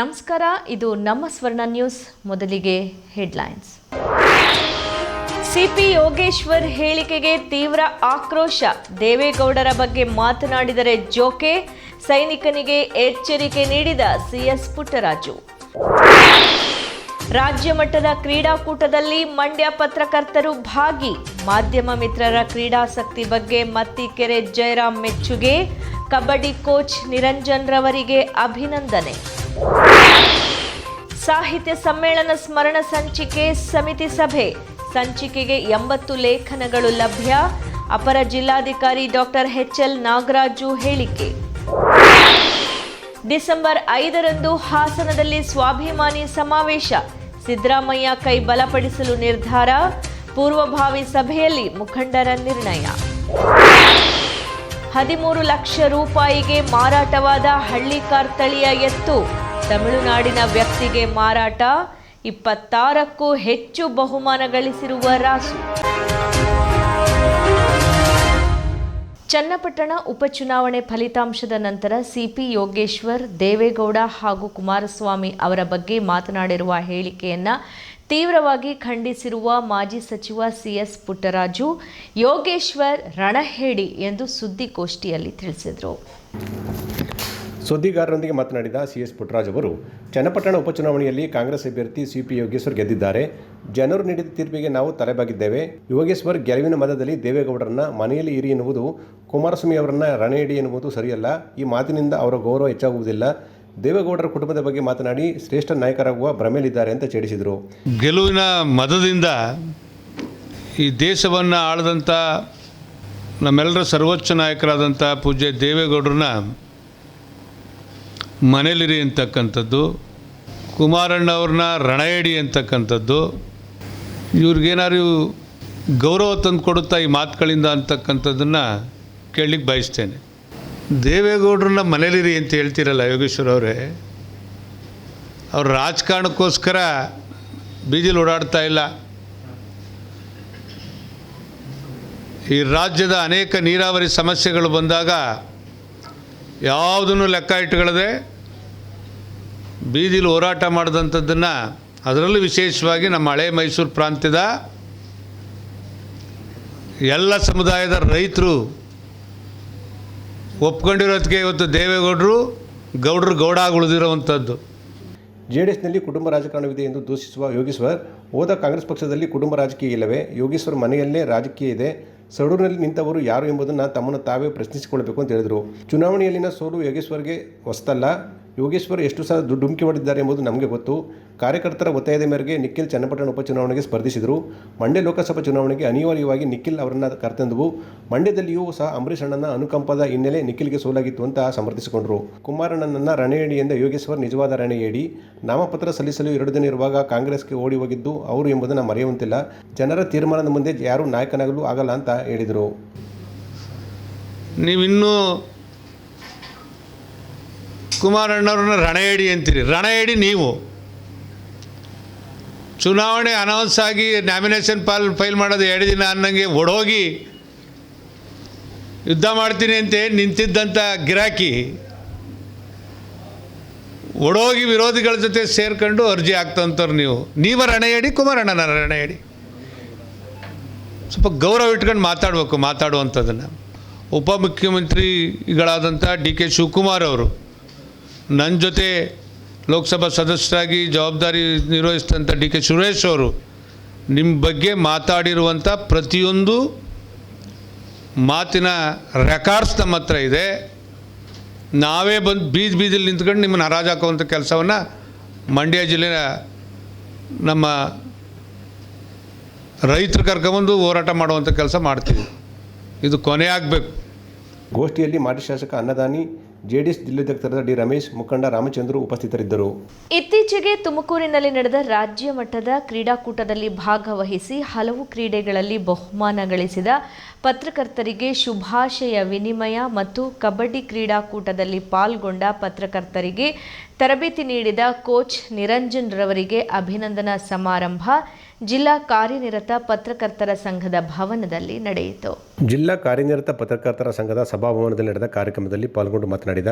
ನಮಸ್ಕಾರ, ಇದು ನಮ್ಮ ಸ್ವರ್ಣ ನ್ಯೂಸ್, ಮೊದಲಿಗೆ ಹೆಡ್ಲೈನ್ಸ್. ಸಿಪಿ ಯೋಗೇಶ್ವರ್ ಹೇಳಿಕೆಗೆ ತೀವ್ರ ಆಕ್ರೋಶ. ದೇವೇಗೌಡರ ಬಗ್ಗೆ ಮಾತನಾಡಿದರೆ ಜೋಕೆ, ಸೈನಿಕನಿಗೆ ಎಚ್ಚರಿಕೆ ನೀಡಿದ ಸಿಎಸ್ ಪುಟ್ಟರಾಜು. ರಾಜ್ಯ ಮಟ್ಟದ ಕ್ರೀಡಾಕೂಟದಲ್ಲಿ ಮಂಡ್ಯ ಪತ್ರಕರ್ತರು ಭಾಗಿ. ಮಾಧ್ಯಮ ಮಿತ್ರರ ಕ್ರೀಡಾಸಕ್ತಿ ಬಗ್ಗೆ ಮತ್ತಿಕೆರೆ ಜಯರಾಮ್ ಮೆಚ್ಚುಗೆ. ಕಬಡ್ಡಿ ಕೋಚ್ ನಿರಂಜನ್ ರವರಿಗೆ ಅಭಿನಂದನೆ. ಸಾಹಿತ್ಯ ಸಮ್ಮೇಳನ ಸ್ಮರಣ ಸಂಚಿಕೆ ಸಮಿತಿ ಸಭೆ. ಸಂಚಿಕೆಗೆ ಎಂಬತ್ತು ಲೇಖನಗಳು ಲಭ್ಯ. ಅಪರ ಜಿಲ್ಲಾಧಿಕಾರಿ ಡಾಕ್ಟರ್ ಎಚ್ಎಲ್ ನಾಗರಾಜು ಹೇಳಿಕೆ. ಡಿಸೆಂಬರ್ ಐದರಂದು ಹಾಸನದಲ್ಲಿ ಸ್ವಾಭಿಮಾನಿ ಸಮಾವೇಶ. ಸಿದ್ದರಾಮಯ್ಯ ಕೈ ಬಲಪಡಿಸಲು ನಿರ್ಧಾರ. ಪೂರ್ವಭಾವಿ ಸಭೆಯಲ್ಲಿ ಮುಖಂಡರ ನಿರ್ಣಯ. ಹದಿಮೂರು ಲಕ್ಷ ರೂಪಾಯಿಗೆ ಮಾರಾಟವಾದ ಹಳ್ಳಿಕಾರ್ ತಳಿಯ ಎತ್ತು. ತಮಿಳುನಾಡಿನ ವ್ಯಕ್ತಿಗೆ ಮಾರಾಟ ಇಪ್ಪತ್ತಾರಕ್ಕೂ ಹೆಚ್ಚು ಬಹುಮಾನ ಗಳಿಸಿರುವ ರಾಸು ಚನ್ನಪಟ್ಟಣ ಉಪಚುನಾವಣೆ ಫಲಿತಾಂಶದ ನಂತರ ಸಿಪಿ ಯೋಗೇಶ್ವರ್, ದೇವೇಗೌಡ ಹಾಗೂ ಕುಮಾರಸ್ವಾಮಿ ಅವರ ಬಗ್ಗೆ ಮಾತನಾಡಿರುವ ಹೇಳಿಕೆಯನ್ನು ತೀವ್ರವಾಗಿ ಖಂಡಿಸಿರುವ ಮಾಜಿ ಸಚಿವ ಸಿಎಸ್ ಪುಟ್ಟರಾಜು, ಯೋಗೇಶ್ವರ್ ರಣಹೇಡಿ ಎಂದು ಸುದ್ದಿಗೋಷ್ಠಿಯಲ್ಲಿ ತಿಳಿಸಿದರು. ಸುದ್ದಿಗಾರರೊಂದಿಗೆ ಮಾತನಾಡಿದ ಸಿ ಎಸ್ ಪುಟ್ಟರಾಜ್ ಅವರು, ಚನ್ನಪಟ್ಟಣ ಉಪಚುನಾವಣೆಯಲ್ಲಿ ಕಾಂಗ್ರೆಸ್ ಅಭ್ಯರ್ಥಿ ಸಿಪಿ ಯೋಗೇಶ್ವರ್ ಗೆದ್ದಿದ್ದಾರೆ. ಜನರು ನೀಡಿದ ತೀರ್ಪಿಗೆ ನಾವು ತಲೆಬಾಗಿದ್ದೇವೆ. ಯೋಗೇಶ್ವರ್ ಗೆಲುವಿನ ಮತದಲ್ಲಿ ದೇವೇಗೌಡರನ್ನ ಮನೆಯಲ್ಲಿ ಇರಿ ಎನ್ನುವುದು, ಕುಮಾರಸ್ವಾಮಿ ಅವರನ್ನ ರಣೇಡಿ ಎನ್ನುವುದು ಸರಿಯಲ್ಲ. ಈ ಮಾತಿನಿಂದ ಅವರ ಗೌರವ ಹೆಚ್ಚಾಗುವುದಿಲ್ಲ. ದೇವೇಗೌಡರ ಕುಟುಂಬದ ಬಗ್ಗೆ ಮಾತನಾಡಿ, ಶ್ರೇಷ್ಠ ನಾಯಕರಾಗುವ ಭ್ರಮೆಯಲ್ಲಿದ್ದಾರೆ ಅಂತ ಚೇಡಿಸಿದರು ಗೆಲುವಿನ ಮದದಿಂದ ಈ ದೇಶವನ್ನು ಆಳದಂಥ ನಮ್ಮೆಲ್ಲರ ಸರ್ವೋಚ್ಚ ನಾಯಕರಾದಂಥ ಪೂಜ್ಯ ದೇವೇಗೌಡರನ್ನ ಮನೇಲಿರಿ ಅಂತಕ್ಕಂಥದ್ದು, ಕುಮಾರಣ್ಣವ್ರನ್ನ ರಣಯಡಿ ಅಂತಕ್ಕಂಥದ್ದು, ಇವ್ರಿಗೇನಾದ್ರು ಗೌರವ ತಂದು ಕೊಡುತ್ತಾ ಈ ಮಾತುಗಳಿಂದ ಅಂತಕ್ಕಂಥದ್ದನ್ನು ಕೇಳಲಿಕ್ಕೆ ಬಯಸ್ತೇನೆ. ದೇವೇಗೌಡ್ರನ್ನ ಮನೇಲಿರಿ ಅಂತ ಹೇಳ್ತೀರಲ್ಲ ಯೋಗೇಶ್ವರ ಅವರೇ, ಅವ್ರ ರಾಜಕಾರಣಕ್ಕೋಸ್ಕರ ಬೀದಿಲಿ ಓಡಾಡ್ತಾ ಇಲ್ಲ. ಈ ರಾಜ್ಯದ ಅನೇಕ ನೀರಾವರಿ ಸಮಸ್ಯೆಗಳು ಬಂದಾಗ ಯಾವುದನ್ನು ಲೆಕ್ಕ ಇಟ್ಟುಗಳದೆ ಬೀದಿಲಿ ಹೋರಾಟ ಮಾಡಿದಂಥದ್ದನ್ನು ಅದರಲ್ಲೂ ವಿಶೇಷವಾಗಿ ನಮ್ಮ ಹಳೆ ಮೈಸೂರು ಪ್ರಾಂತ್ಯದ ಎಲ್ಲ ಸಮುದಾಯದ ರೈತರು ಒಪ್ಕೊಂಡಿರೋದಕ್ಕೆ ಇವತ್ತು ದೇವೇಗೌಡರು ಗೌಡರು ಗೌಡ ಉಳಿದಿರೋವಂಥದ್ದು ಜೆ ಡಿ ಎಸ್ನಲ್ಲಿ ಕುಟುಂಬ ರಾಜಕಾರಣವಿದೆ ಎಂದು ದೂಷಿಸುವ ಯೋಗೇಶ್ವರ್, ಹೋದ ಕಾಂಗ್ರೆಸ್ ಪಕ್ಷದಲ್ಲಿ ಕುಟುಂಬ ರಾಜಕೀಯ ಇಲ್ಲವೇ? ಯೋಗೇಶ್ವರ್ ಮನೆಯಲ್ಲೇ ರಾಜಕೀಯ ಇದೆ. ಸಡೂರಿನಲ್ಲಿ ನಿಂತವರು ಯಾರು ಎಂಬುದನ್ನು ತಮ್ಮನ್ನು ತಾವೇ ಪ್ರಶ್ನಿಸಿಕೊಳ್ಳಬೇಕು ಅಂತ ಹೇಳಿದರು. ಚುನಾವಣೆಯಲ್ಲಿನ ಸೋಲು ಯೋಗೇಶ್ವರ್ಗೆ ಹೊಸ್ತಲ್ಲ. ಯೋಗೇಶ್ವರ್ ಎಷ್ಟು ಸಲ ದುಡ್ಡು ಹೊಡೆದಿದ್ದಾರೆ ಎಂಬುದು ನಮಗೆ ಗೊತ್ತು. ಕಾರ್ಯಕರ್ತರ ಒತ್ತಾಯದ ಮೇರೆಗೆ ನಿಖಿಲ್ ಚನ್ನಪಟ್ಟಣ ಉಪಚುನಾವಣೆಗೆ ಸ್ಪರ್ಧಿಸಿದರು. ಮಂಡ್ಯ ಲೋಕಸಭಾ ಚುನಾವಣೆಗೆ ಅನಿವಾರ್ಯವಾಗಿ ನಿಖಿಲ್ ಅವರನ್ನು ಕರೆತಂದವು. ಮಂಡ್ಯದಲ್ಲಿಯೂ ಸಹ ಅಂಬರೀಷ್ ಅಣ್ಣನ ಅನುಕಂಪದ ಹಿನ್ನೆಲೆ ನಿಖಿಲ್ಗೆ ಸೋಲಾಗಿತ್ತು ಅಂತ ಸಮರ್ಥಿಸಿಕೊಂಡರು. ಕುಮಾರಣ್ಣನನ್ನ ರಣೇಡಿ ಎಂದ ಯೋಗೇಶ್ವರ್ ನಿಜವಾದ ರಣೇಡಿ ನಾಮಪತ್ರ ಸಲ್ಲಿಸಲು ಎರಡು ದಿನ ಇರುವಾಗ ಕಾಂಗ್ರೆಸ್ಗೆ ಓಡಿ ಹೋಗಿದ್ದು ಅವರು ಎಂಬುದನ್ನು ಮರೆಯುವಂತಿಲ್ಲ. ಜನರ ತೀರ್ಮಾನದ ಮುಂದೆ ಯಾರೂ ನಾಯಕನಾಗಲು ಆಗಲ್ಲ ಅಂತ ಹೇಳಿದರು. ನೀವಿನ್ನೂ ಕುಮಾರಣ್ಣವ್ರನ್ನ ರಣಯಡಿ ಅಂತೀರಿ. ರಣಯಡಿ ನೀವು. ಚುನಾವಣೆ ಅನೌನ್ಸ್ ಆಗಿ ನಾಮಿನೇಷನ್ ಪಾಲ್ ಫೈಲ್ ಮಾಡೋದು ಎರಡು ದಿನ ಅನ್ನಂಗೆ ಒಡೋಗಿ ಯುದ್ಧ ಮಾಡ್ತೀನಿ ಅಂತ ನಿಂತಿದ್ದಂಥ ಗಿರಾಕಿ ಒಡೋಗಿ ವಿರೋಧಿಗಳ ಜೊತೆ ಸೇರ್ಕೊಂಡು ಅರ್ಜಿ ಹಾಕ್ತಂಥವ್ರು ನೀವು. ನೀವ ರಣಯಡಿ, ಕುಮಾರಣ್ಣನ ರಣಯಡಿ. ಸ್ವಲ್ಪ ಗೌರವ ಇಟ್ಕೊಂಡು ಮಾತಾಡಬೇಕು ಮಾತಾಡುವಂಥದ್ದನ್ನು ಉಪಮುಖ್ಯಮಂತ್ರಿಗಳಾದಂಥ ಡಿ ಕೆ ಶಿವಕುಮಾರ್ ಅವರು. ನನ್ನ ಜೊತೆ ಲೋಕಸಭಾ ಸದಸ್ಯರಾಗಿ ಜವಾಬ್ದಾರಿ ನಿರ್ವಹಿಸಿದಂಥ ಡಿ ಕೆ ಸುರೇಶ್ ಅವರು ನಿಮ್ಮ ಬಗ್ಗೆ ಮಾತಾಡಿರುವಂಥ ಪ್ರತಿಯೊಂದು ಮಾತಿನ ರೆಕಾರ್ಡ್ಸ್ ನಮ್ಮ ಹತ್ರ ಇದೆ. ನಾವೇ ಬಂದು ಬೀದಿ ಬೀದಿಲಿ ನಿಂತ್ಕೊಂಡು ನಿಮ್ಮನ್ನು ಹರಾಜು ಹಾಕುವಂಥ ಕೆಲಸವನ್ನು ಮಂಡ್ಯ ಜಿಲ್ಲೆಯ ನಮ್ಮ ರೈತರು ಕರ್ಕೊಂಬಂದು ಹೋರಾಟ ಮಾಡುವಂಥ ಕೆಲಸ ಮಾಡ್ತೀವಿ. ಇದು ಕೊನೆ ಆಗಬೇಕು ಗೋಷ್ಠಿಯಲ್ಲಿ ಮಾಜಿ ಶಾಸಕ ಅನ್ನದಾನಿ ಜೆಡಿಎಸ್ ಜಿಲ್ಲಾಧ್ಯಕ್ಷರಾದ ಡಿ ರಮೇಶ್ ಮುಖಂಡ ರಾಮಚಂದ್ರು ಉಪಸ್ಥಿತರಿದ್ದರು. ಇತ್ತೀಚೆಗೆ ತುಮಕೂರಿನಲ್ಲಿ ನಡೆದ ರಾಜ್ಯ ಮಟ್ಟದ ಕ್ರೀಡಾಕೂಟದಲ್ಲಿ ಭಾಗವಹಿಸಿ ಹಲವು ಕ್ರೀಡೆಗಳಲ್ಲಿ ಬಹುಮಾನ ಗಳಿಸಿದ ಪತ್ರಕರ್ತರಿಗೆ ಶುಭಾಶಯ, ವಿನಿಮಯ ಮತ್ತು ಕಬಡ್ಡಿ ಕ್ರೀಡಾಕೂಟದಲ್ಲಿ ಪಾಲ್ಗೊಂಡ ಪತ್ರಕರ್ತರಿಗೆ ತರಬೇತಿ ನೀಡಿದ ಕೋಚ್ ನಿರಂಜನ್ ರವರಿಗೆ ಅಭಿನಂದನಾ ಸಮಾರಂಭ ಜಿಲ್ಲಾ ಕಾರ್ಯನಿರತ ಪತ್ರಕರ್ತರ ಸಂಘದ ಭವನದಲ್ಲಿ ನಡೆಯಿತು. ಜಿಲ್ಲಾ ಕಾರ್ಯನಿರತ ಪತ್ರಕರ್ತರ ಸಂಘದ ಸಭಾಭವನದಲ್ಲಿ ನಡೆದ ಕಾರ್ಯಕ್ರಮದಲ್ಲಿ ಪಾಲ್ಗೊಂಡು ಮಾತನಾಡಿದ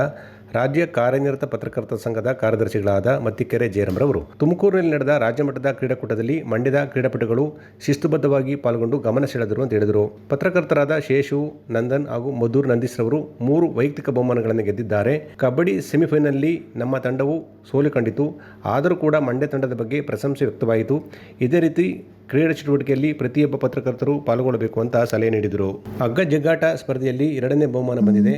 ರಾಜ್ಯ ಕಾರ್ಯನಿರತ ಪತ್ರಕರ್ತರ ಸಂಘದ ಕಾರ್ಯದರ್ಶಿಗಳಾದ ಮತ್ತಿಕೆರೆ ಜಯರಾಮ್ರವರು, ತುಮಕೂರಿನಲ್ಲಿ ನಡೆದ ರಾಜ್ಯ ಮಟ್ಟದ ಕ್ರೀಡಾಕೂಟದಲ್ಲಿ ಮಂಡ್ಯದ ಕ್ರೀಡಾಪಟುಗಳು ಶಿಸ್ತುಬದ್ಧವಾಗಿ ಪಾಲ್ಗೊಂಡು ಗಮನ ಸೆಳೆದರು ಅಂತ ಹೇಳಿದರು. ಪತ್ರಕರ್ತರಾದ ಶೇಷು, ನಂದನ್ ಹಾಗೂ ಮಧುರ್ ನಂದೀಶ್ರವರು ಮೂರು ವೈಯಕ್ತಿಕ ಬಹುಮಾನಗಳನ್ನು ಗೆದ್ದಿದ್ದಾರೆ. ಕಬಡ್ಡಿ ಸೆಮಿಫೈನಲ್ನಲ್ಲಿ ನಮ್ಮ ತಂಡವು ಸೋಲು ಕಂಡಿತು. ಆದರೂ ಕೂಡ ಮಂಡ್ಯ ತಂಡದ ಬಗ್ಗೆ ಪ್ರಶಂಸೆ ವ್ಯಕ್ತವಾಯಿತು. ಇದೇ ರೀತಿ ಕ್ರೀಡಾ ಚಟುವಟಿಕೆಯಲ್ಲಿ ಪ್ರತಿಯೊಬ್ಬ ಪತ್ರಕರ್ತರು ಪಾಲ್ಗೊಳ್ಳಬೇಕು ಅಂತ ಸಲಹೆ ನೀಡಿದರು. ಹಗ್ಗ ಜಗ್ಗಾಟ ಸ್ಪರ್ಧೆಯಲ್ಲಿ ಎರಡನೇ ಬಹುಮಾನ ಬಂದಿದೆ.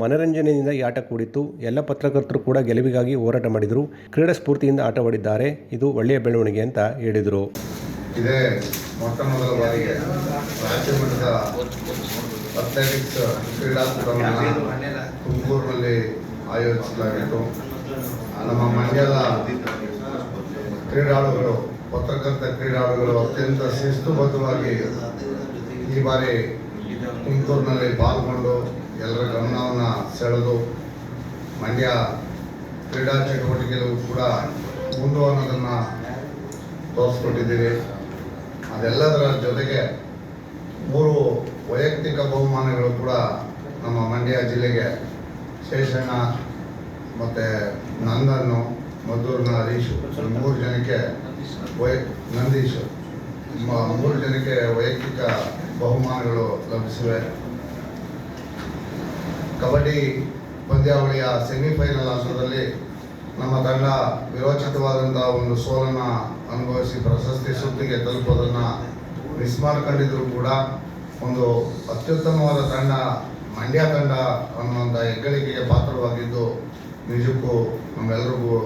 ಮನರಂಜನೆಯಿಂದ ಈ ಆಟ ಕೂಡಿತ್ತು. ಎಲ್ಲ ಪತ್ರಕರ್ತರು ಕೂಡ ಗೆಲುವಿಗಾಗಿ ಹೋರಾಟ ಮಾಡಿದರು. ಕ್ರೀಡಾ ಸ್ಫೂರ್ತಿಯಿಂದ ಆಟವಾಡಿದ್ದಾರೆ. ಇದು ಒಳ್ಳೆಯ ಬೆಳವಣಿಗೆ ಅಂತ ಹೇಳಿದರು. ಆಯೋಜಿಸಲಾಗಿತ್ತು. ನಮ್ಮ ಮಂಡ್ಯದ ಕ್ರೀಡಾಳುಗಳು ಪತ್ರಕರ್ತ ಕ್ರೀಡಾಳುಗಳು ಅತ್ಯಂತ ಶಿಸ್ತುಬದ್ಧವಾಗಿ ಈ ಬಾರಿ ತುಮಕೂರಿನಲ್ಲಿ ಪಾಲ್ಗೊಂಡು ಎಲ್ಲರ ಗಮನವನ್ನು ಸೆಳೆದು ಮಂಡ್ಯ ಕ್ರೀಡಾ ಚಟುವಟಿಕೆಗಳು ಕೂಡ ಮುಂದು ಅನ್ನೋದನ್ನು ತೋರಿಸ್ಕೊಟ್ಟಿದ್ದೀವಿ ಅದೆಲ್ಲದರ ಜೊತೆಗೆ ಮೂರು ವೈಯಕ್ತಿಕ ಬಹುಮಾನಗಳು ಕೂಡ ನಮ್ಮ ಮಂಡ್ಯ ಜಿಲ್ಲೆಗೆ ಶೇಷಣ್ಣ ಮತ್ತು ನಂದನ್ನು ಮದ್ದೂರಿನ ಹರೀಶು ಮೂರು ಜನಕ್ಕೆ ವೈ ನಂದೀಶ್ ಮೂರು ಜನಕ್ಕೆ ವೈಯಕ್ತಿಕ ಬಹುಮಾನಗಳು ಲಭಿಸಿವೆ. ಕಬಡ್ಡಿ ಪಂದ್ಯಾವಳಿಯ ಸೆಮಿಫೈನಲ್ ಹಂತದಲ್ಲಿ ನಮ್ಮ ತಂಡ ವಿರೋಚಿತವಾದಂಥ ಒಂದು ಸೋಲನ್ನು ಅನುಭವಿಸಿ ಪ್ರಶಸ್ತಿ ಸುತ್ತಿಗೆ ತಲುಪೋದನ್ನು ಮಿಸ್ ಮಾಡ್ಕೊಂಡಿದ್ರು ಕೂಡ. ಒಂದು ಅತ್ಯುತ್ತಮವಾದ ತಂಡ, ಮಂಡ್ಯ ತಂಡ ಅನ್ನುವಂಥ ಹೆಗ್ಗಳಿಕೆಗೆ ಪಾತ್ರವಾಗಿದ್ದು ನಿಜಕ್ಕೂ ನಮ್ಮೆಲ್ಲರಿಗೂ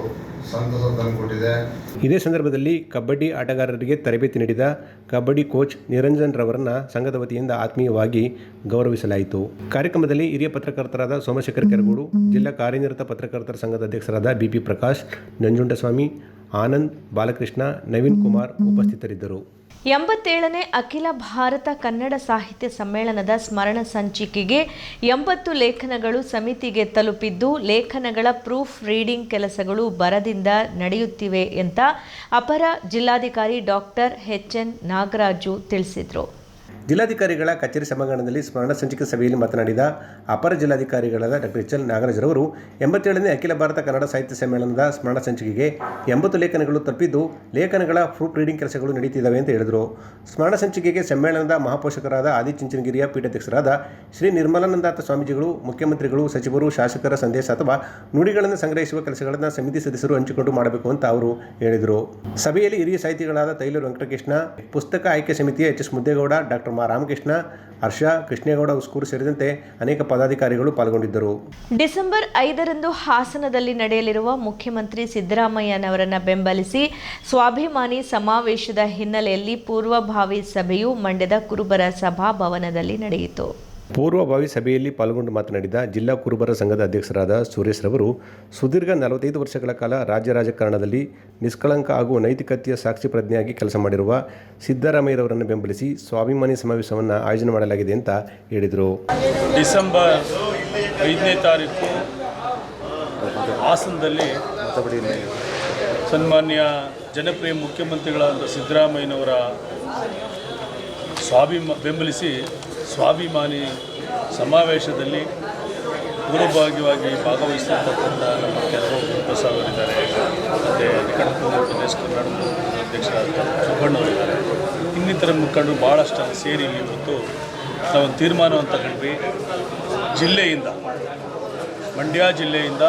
ಸಂತಸ ತಂದುಕೊಟ್ಟಿದೆ. ಇದೇ ಸಂದರ್ಭದಲ್ಲಿ ಕಬಡ್ಡಿ ಆಟಗಾರರಿಗೆ ತರಬೇತಿ ನೀಡಿದ ಕಬಡ್ಡಿ ಕೋಚ್ ನಿರಂಜನ್ ರವರನ್ನ ಸಂಘದ ವತಿಯಿಂದ ಆತ್ಮೀಯವಾಗಿ ಗೌರವಿಸಲಾಯಿತು. ಕಾರ್ಯಕ್ರಮದಲ್ಲಿ ಹಿರಿಯ ಪತ್ರಕರ್ತರಾದ ಸೋಮಶೇಖರ್ ಕೆರಗೂಡು, ಜಿಲ್ಲಾ ಕಾರ್ಯನಿರತ ಪತ್ರಕರ್ತರ ಸಂಘದ ಅಧ್ಯಕ್ಷರಾದ ಬಿಪಿ ಪ್ರಕಾಶ್, ನಂಜುಂಡಸ್ವಾಮಿ, ಆನಂದ್, ಬಾಲಕೃಷ್ಣ, ನವೀನ್ ಕುಮಾರ್ ಉಪಸ್ಥಿತರಿದ್ದರು. ಎಂಬತ್ತೇಳನೇ ಅಖಿಲ ಭಾರತ ಕನ್ನಡ ಸಾಹಿತ್ಯ ಸಮ್ಮೇಳನದ ಸ್ಮರಣ ಸಂಚಿಕೆಗೆ ಎಂಬತ್ತು ಲೇಖನಗಳು ಸಮಿತಿಗೆ ತಲುಪಿದ್ದು, ಲೇಖನಗಳ ಪ್ರೂಫ್ ರೀಡಿಂಗ್ ಕೆಲಸಗಳು ಬರದಿಂದ ನಡೆಯುತ್ತಿವೆ ಅಂತ ಅಪರ ಜಿಲ್ಲಾಧಿಕಾರಿ ಡಾಕ್ಟರ್ ಎಚ್ ಎನ್ ನಾಗರಾಜು ತಿಳಿಸಿದರು. ಜಿಲ್ಲಾಧಿಕಾರಿಗಳ ಕಚೇರಿ ಸಭಾಂಗಣದಲ್ಲಿ ಸ್ಮರಣ ಸಂಚಿಕೆ ಸಭೆಯಲ್ಲಿ ಮಾತನಾಡಿದ ಅಪರ ಜಿಲ್ಲಾಧಿಕಾರಿಗಳಾದ ಡಾಕ್ಟರ್ ಎಚ್ ಎಲ್ ನಾಗರಾಜರವರು ಎಂಬತ್ತೇಳನೇ ಅಖಿಲ ಭಾರತ ಕನ್ನಡ ಸಾಹಿತ್ಯ ಸಮ್ಮೇಳನದ ಸ್ಮರಣ ಸಂಚಿಕೆಗೆ ಎಂಬತ್ತು ಲೇಖನಗಳು ತಪ್ಪಿದ್ದು ಲೇಖನಗಳ ಪ್ರೂಫ್ ರೀಡಿಂಗ್ ಕೆಲಸಗಳು ನಡೀತಿದ್ದಾವೆ ಅಂತ ಹೇಳಿದರು. ಸ್ಮರಣ ಸಂಚಿಕೆಗೆ ಸಮ್ಮೇಳನದ ಮಹಾಪೋಷಕರಾದ ಆದಿಚುಂಚನಗಿರಿಯ ಪೀಠಾಧ್ಯಕ್ಷರಾದ ಶ್ರೀ ನಿರ್ಮಲಾನಂದಾಥ ಸ್ವಾಮೀಜಿಗಳು, ಮುಖ್ಯಮಂತ್ರಿಗಳು, ಸಚಿವರು, ಶಾಸಕರ ಸಂದೇಶ ಅಥವಾ ನುಡಿಗಳನ್ನು ಸಂಗ್ರಹಿಸುವ ಕೆಲಸಗಳನ್ನು ಸಮಿತಿ ಸದಸ್ಯರು ಹಂಚಿಕೊಂಡು ಮಾಡಬೇಕು ಅಂತ ಅವರು ಹೇಳಿದರು. ಸಭೆಯಲ್ಲಿ ಹಿರಿಯ ಸಾಹಿತಿಗಳಾದ ತೈಲೂರು ವೆಂಕಟಕೃಷ್ಣ, ಪುಸ್ತಕ ಆಯ್ಕೆ ಸಮಿತಿಯ ಎಚ್ ಎಸ್ ಮುದ್ದೇಗೌಡ, ಡಾಕ್ಟರ್ ಮಾ ರಾಮಕೃಷ್ಣ, ಹರ್ಷ, ಕೃಷ್ಣೇಗೌಡ, ಉಸ್ಕೂರು ಸೇರಿದಂತೆ ಅನೇಕ ಪದಾಧಿಕಾರಿಗಳು ಪಾಲ್ಗೊಂಡಿದ್ದರು. ಡಿಸೆಂಬರ್ ಐದರಂದು ಹಾಸನದಲ್ಲಿ ನಡೆಯಲಿರುವ ಮುಖ್ಯಮಂತ್ರಿ ಸಿದ್ದರಾಮಯ್ಯನವರನ್ನು ಬೆಂಬಲಿಸಿ ಸ್ವಾಭಿಮಾನಿ ಸಮಾವೇಶದ ಹಿನ್ನೆಲೆಯಲ್ಲಿ ಪೂರ್ವಭಾವಿ ಸಭೆಯು ಮಂಡ್ಯದ ಕುರುಬರ ಸಭಾಭವನದಲ್ಲಿ ನಡೆಯಿತು. ಪೂರ್ವಭಾವಿ ಸಭೆಯಲ್ಲಿ ಪಾಲ್ಗೊಂಡು ಮಾತನಾಡಿದ ಜಿಲ್ಲಾ ಕುರುಬರ ಸಂಘದ ಅಧ್ಯಕ್ಷರಾದ ಸುರೇಶ್ ರವರು, ಸುದೀರ್ಘ ನಲವತ್ತೈದು ವರ್ಷಗಳ ಕಾಲ ರಾಜ್ಯ ರಾಜಕಾರಣದಲ್ಲಿ ನಿಷ್ಕಳಂಕ ಹಾಗೂ ನೈತಿಕತೆಯ ಸಾಕ್ಷಿ ಪ್ರಜ್ಞೆಯಾಗಿ ಕೆಲಸ ಮಾಡಿರುವ ಸಿದ್ದರಾಮಯ್ಯರವರನ್ನು ಬೆಂಬಲಿಸಿ ಸ್ವಾಭಿಮಾನಿ ಸಮಾವೇಶವನ್ನು ಆಯೋಜನೆ ಮಾಡಲಾಗಿದೆ ಅಂತ ಹೇಳಿದರು. ಡಿಸೆಂಬರ್ ಐದನೇ ತಾರೀಕು ಹಾಸನದಲ್ಲಿ ಸನ್ಮಾನ್ಯ ಜನಪ್ರಿಯ ಮುಖ್ಯಮಂತ್ರಿಗಳಾದ ಸಿದ್ದರಾಮಯ್ಯನವರ ಸ್ವಾಭಿಮ, ಬೆಂಬಲಿಸಿ ಸ್ವಾಭಿಮಾನಿ ಸಮಾವೇಶದಲ್ಲಿ ಪೂರ್ವಭಾಗವಾಗಿ ಭಾಗವಹಿಸಿರ್ತಕ್ಕಂಥ ನಮ್ಮ ಕೆಲವು ಪ್ರಸಾದರಿದ್ದಾರೆ ಮತ್ತು ನಿಕಟಪೂರ್ವ ಪ್ರದೇಶ ಕನ್ನಡ ಅಧ್ಯಕ್ಷರಾದ ಸುಬ್ಬಣ್ಣವರಿದ್ದಾರೆ ಇನ್ನಿತರ ಮುಖಂಡರು ಭಾಳಷ್ಟು ಸೇರಿ ಇವತ್ತು ನಾವೊಂದು ತೀರ್ಮಾನವನ್ನು ತಗೊಂಡ್ವಿ. ಜಿಲ್ಲೆಯಿಂದ, ಮಂಡ್ಯ ಜಿಲ್ಲೆಯಿಂದ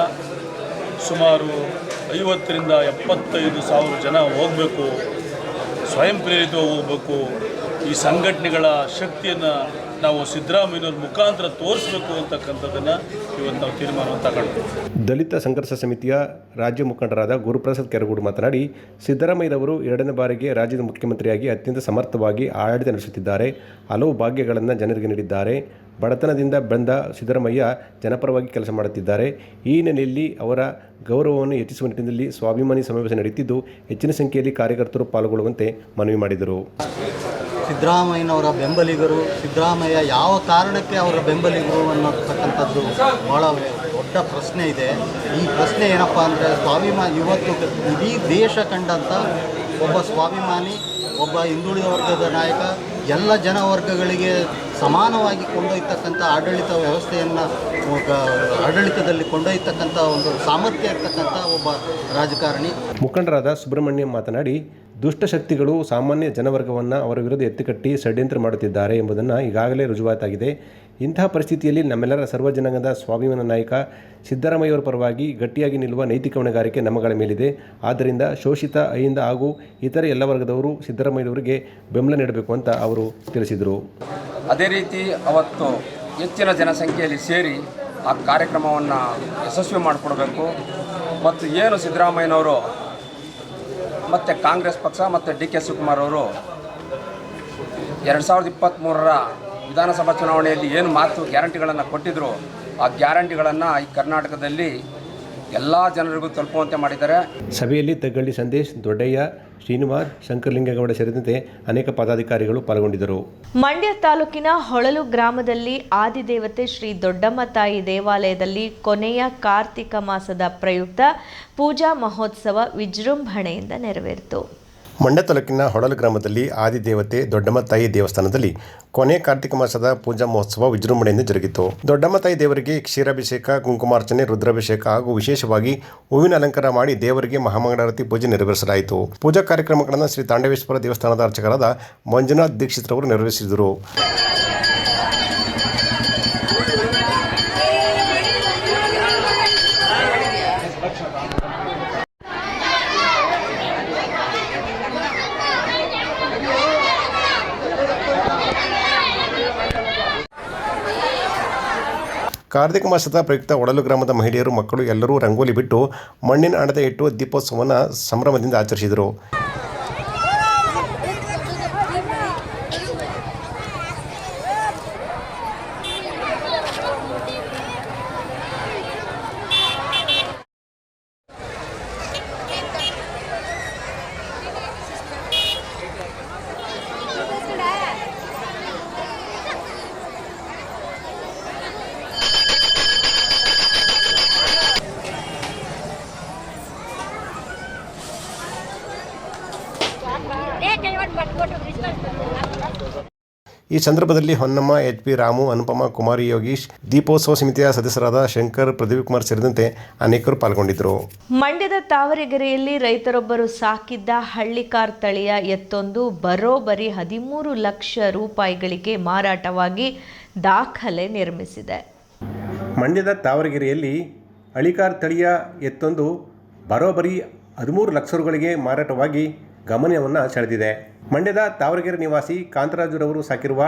ಸುಮಾರು ಐವತ್ತರಿಂದ ಎಪ್ಪತ್ತೈದು ಸಾವಿರ ಜನ ಹೋಗಬೇಕು ಸ್ವಯಂ ಪ್ರೇರಿತ ಹೋಗಬೇಕು ಈ ಸಂಘಟನೆಗಳ ಶಕ್ತಿಯನ್ನು ನಾವು ಸಿದ್ದರಾಮಯ್ಯವ್ರ ಮುಖಾಂತರ ತೋರಿಸಬೇಕು ಅಂತಕ್ಕಂಥದ್ದನ್ನು ಇವತ್ತು ನಾವು ತೀರ್ಮಾನವನ್ನು ತಗೊಂಡ್ವಿ ದಲಿತ ಸಂಘರ್ಷ ಸಮಿತಿಯ ರಾಜ್ಯ ಮುಖಂಡರಾದ ಗುರುಪ್ರಸಾದ್ ಕೆರಗೂಡು ಮಾತನಾಡಿ ಸಿದ್ದರಾಮಯ್ಯರವರು ಎರಡನೇ ಬಾರಿಗೆ ರಾಜ್ಯದ ಮುಖ್ಯಮಂತ್ರಿಯಾಗಿ ಅತ್ಯಂತ ಸಮರ್ಥವಾಗಿ ಆಡಳಿತ ನಡೆಸುತ್ತಿದ್ದಾರೆ. ಹಲವು ಭಾಗ್ಯಗಳನ್ನು ಜನರಿಗೆ ನೀಡಿದ್ದಾರೆ. ಬಡತನದಿಂದ ಬಂದ ಸಿದ್ದರಾಮಯ್ಯ ಜನಪರವಾಗಿ ಕೆಲಸ ಮಾಡುತ್ತಿದ್ದಾರೆ. ಈ ಹಿನ್ನೆಲೆಯಲ್ಲಿ ಅವರ ಗೌರವವನ್ನು ಹೆಚ್ಚಿಸುವ ನಿಟ್ಟಿನಲ್ಲಿ ಸ್ವಾಭಿಮಾನಿ ಸಮಾವೇಶ ನಡೆಯುತ್ತಿದ್ದು, ಹೆಚ್ಚಿನ ಸಂಖ್ಯೆಯಲ್ಲಿ ಕಾರ್ಯಕರ್ತರು ಪಾಲ್ಗೊಳ್ಳುವಂತೆ ಮನವಿ ಮಾಡಿದರು. ಸಿದ್ದರಾಮಯ್ಯನವರ ಬೆಂಬಲಿಗರು, ಸಿದ್ದರಾಮಯ್ಯ ಯಾವ ಕಾರಣಕ್ಕೆ ಅವರ ಬೆಂಬಲಿಗರು ಅನ್ನತಕ್ಕಂಥದ್ದು ಭಾಳ ದೊಡ್ಡ ಪ್ರಶ್ನೆ ಇದೆ. ಈ ಪ್ರಶ್ನೆ ಏನಪ್ಪ ಅಂದರೆ ಸ್ವಾಭಿಮಾನಿ, ಇವತ್ತು ಇಡೀ ದೇಶ ಕಂಡಂಥ ಒಬ್ಬ ಸ್ವಾಭಿಮಾನಿ, ಒಬ್ಬ ಹಿಂದುಳಿದ ವರ್ಗದ ನಾಯಕ, ಎಲ್ಲ ಜನವರ್ಗಗಳಿಗೆ ಸಮಾನವಾಗಿ ಕೊಂಡೊಯ್ತಕ್ಕಂಥ ಆಡಳಿತ ವ್ಯವಸ್ಥೆಯನ್ನು ಆಡಳಿತದಲ್ಲಿ ಕೊಂಡೊಯ್ತಕ್ಕಂಥ ಒಂದು ಸಾಮರ್ಥ್ಯ ಇರ್ತಕ್ಕಂಥ ಒಬ್ಬ ರಾಜಕಾರಣಿ. ಮುಖಂಡರಾದ ಸುಬ್ರಹ್ಮಣ್ಯಂ ಮಾತನಾಡಿ ದುಷ್ಟಶಕ್ತಿಗಳು ಸಾಮಾನ್ಯ ಜನವರ್ಗವನ್ನು ಅವರ ವಿರುದ್ಧ ಎತ್ತಿಕಟ್ಟಿ ಷಡ್ಯಂತ್ರ ಮಾಡುತ್ತಿದ್ದಾರೆ ಎಂಬುದನ್ನು ಈಗಾಗಲೇ ರುಜುವಾತಾಗಿದೆ. ಇಂತಹ ಪರಿಸ್ಥಿತಿಯಲ್ಲಿ ನಮ್ಮೆಲ್ಲರ ಸರ್ವಜನಾಂಗದ ಸ್ವಾಭಿಮಾನ ನಾಯಕ ಸಿದ್ದರಾಮಯ್ಯವರ ಪರವಾಗಿ ಗಟ್ಟಿಯಾಗಿ ನಿಲ್ಲುವ ನೈತಿಕ ಹೊಣೆಗಾರಿಕೆ ನಮ್ಮಗಳ ಮೇಲಿದೆ. ಆದ್ದರಿಂದ ಶೋಷಿತ, ಅಹಿಂದ ಹಾಗೂ ಇತರೆ ಎಲ್ಲ ವರ್ಗದವರು ಸಿದ್ದರಾಮಯ್ಯವರಿಗೆ ಬೆಂಬಲ ನೀಡಬೇಕು ಅಂತ ಅವರು ತಿಳಿಸಿದರು. ಅದೇ ರೀತಿ ಅವತ್ತು ಹೆಚ್ಚಿನ ಜನಸಂಖ್ಯೆಯಲ್ಲಿ ಸೇರಿ ಆ ಕಾರ್ಯಕ್ರಮವನ್ನು ಯಶಸ್ವಿ ಮಾಡಿಕೊಡಬೇಕು. ಮತ್ತು ಏನು ಸಿದ್ದರಾಮಯ್ಯನವರು ಮತ್ತು ಕಾಂಗ್ರೆಸ್ ಪಕ್ಷ ಮತ್ತು ಡಿ ಕೆ ಶಿವಕುಮಾರ್ ಅವರು ಎರಡು ಸಾವಿರದ ಇಪ್ಪತ್ತ್ಮೂರರ ವಿಧಾನಸಭಾ ಚುನಾವಣೆಯಲ್ಲಿ ಏನು ಮಾತು ಗ್ಯಾರಂಟಿಗಳನ್ನು ಕೊಟ್ಟಿದ್ದರು ಆ ಗ್ಯಾರಂಟಿಗಳನ್ನು ಈ ಕರ್ನಾಟಕದಲ್ಲಿ ಎಲ್ಲ ಜನರಿಗೂ ತಲುಪುವಂತೆ ಮಾಡಿದ್ದಾರೆ. ಸಭೆಯಲ್ಲಿ ತಗ್ಗಳ್ಳಿ ಸಂದೇಶ್ ದೊಡ್ಡಯ್ಯ ಶ್ರೀನಿವಾಸ್ ಶಂಕರಲಿಂಗೇಗೌಡ ಸೇರಿದಂತೆ ಅನೇಕ ಪದಾಧಿಕಾರಿಗಳು ಪಾಲ್ಗೊಂಡಿದ್ದರು. ಮಂಡ್ಯ ತಾಲೂಕಿನ ಹೊಳಲು ಗ್ರಾಮದಲ್ಲಿ ಆದಿದೇವತೆ ಶ್ರೀ ದೊಡ್ಡಮ್ಮ ತಾಯಿ ದೇವಾಲಯದಲ್ಲಿ ಕೊನೆಯ ಕಾರ್ತಿಕ ಮಾಸದ ಪ್ರಯುಕ್ತ ಪೂಜಾ ಮಹೋತ್ಸವ ವಿಜೃಂಭಣೆಯಿಂದ ನೆರವೇರಿತು. ಮಂಡ್ಯ ತಾಲೂಕಿನ ಹೊಳಲು ಗ್ರಾಮದಲ್ಲಿ ಆದಿದೇವತೆ ದೊಡ್ಡಮ್ಮ ತಾಯಿ ದೇವಸ್ಥಾನದಲ್ಲಿ ಕೊನೆ ಕಾರ್ತಿಕ ಮಾಸದ ಪೂಜಾ ಮಹೋತ್ಸವ ವಿಜೃಂಭಣೆಯಿಂದ ಜರುಗಿತು. ದೊಡ್ಡಮ್ಮ ತಾಯಿ ದೇವರಿಗೆ ಕ್ಷೀರಾಭಿಷೇಕ, ಕುಂಕುಮಾರ್ಚನೆ, ರುದ್ರಾಭಿಷೇಕ ಹಾಗೂ ವಿಶೇಷವಾಗಿ ಹೂವಿನ ಅಲಂಕಾರ ಮಾಡಿ ದೇವರಿಗೆ ಮಹಾಮಂಗಳಾರತಿ ಪೂಜೆ ನೆರವೇರಿಸಲಾಯಿತು. ಪೂಜಾ ಕಾರ್ಯಕ್ರಮಗಳನ್ನು ಶ್ರೀ ತಾಂಡವೇಶ್ವರ ದೇವಸ್ಥಾನದ ಅರ್ಚಕರಾದ ಮಂಜುನಾಥ್ ದೀಕ್ಷಿತ್ರವರು ನೆರವೇರಿಸಿದರು. ಕಾರ್ತಿಕ ಮಾಸದ ಪ್ರಯುಕ್ತ ಒಡಲು ಗ್ರಾಮದ ಮಹಿಳೆಯರು ಮಕ್ಕಳು ಎಲ್ಲರೂ ರಂಗೋಲಿ ಬಿಟ್ಟು ಮಣ್ಣಿನ ಹಣದ ಇಟ್ಟು ದೀಪೋತ್ಸವವನ್ನು ಸಂಭ್ರಮದಿಂದ ಆಚರಿಸಿದರು. ಈ ಸಂದರ್ಭದಲ್ಲಿ ಹೊನ್ನಮ್ಮ ಎಚ್ ಪಿ ರಾಮು ಅನುಪಮ ಕುಮಾರಿ ಯೋಗೀಶ್ ದೀಪೋತ್ಸವ ಸಮಿತಿಯ ಸದಸ್ಯರಾದ ಶಂಕರ್ ಪ್ರದೀಪ್ ಕುಮಾರ್ ಸೇರಿದಂತೆ ಅನೇಕರು ಪಾಲ್ಗೊಂಡಿದ್ದರು. ಮಂಡ್ಯದ ತಾವರೆಗೆರೆಯಲ್ಲಿ ರೈತರೊಬ್ಬರು ಸಾಕಿದ್ದ ಹಳ್ಳಿಕಾರ್ ತಳಿಯ ಎತ್ತೊಂದು ಬರೋಬರಿ ಹದಿಮೂರು ಲಕ್ಷ ರೂಪಾಯಿಗಳಿಗೆ ಮಾರಾಟವಾಗಿ ದಾಖಲೆ ನಿರ್ಮಿಸಿದೆ. ಮಂಡ್ಯದ ತಾವರೆಗೆರೆಯಲ್ಲಿ ಹಳಿಕಾರ್ ತಳಿಯ ಎತ್ತೊಂದು ಬರೋಬರಿ ಹದಿಮೂರು ಲಕ್ಷ ರುಗಳಿಗೆ ಮಾರಾಟವಾಗಿ ಗಮನವನ್ನು ಸೆಳೆದಿದೆ. ಮಂಡ್ಯದ ತಾವರಗೆರೆ ನಿವಾಸಿ ಕಾಂತರಾಜುರವರು ಸಾಕಿರುವ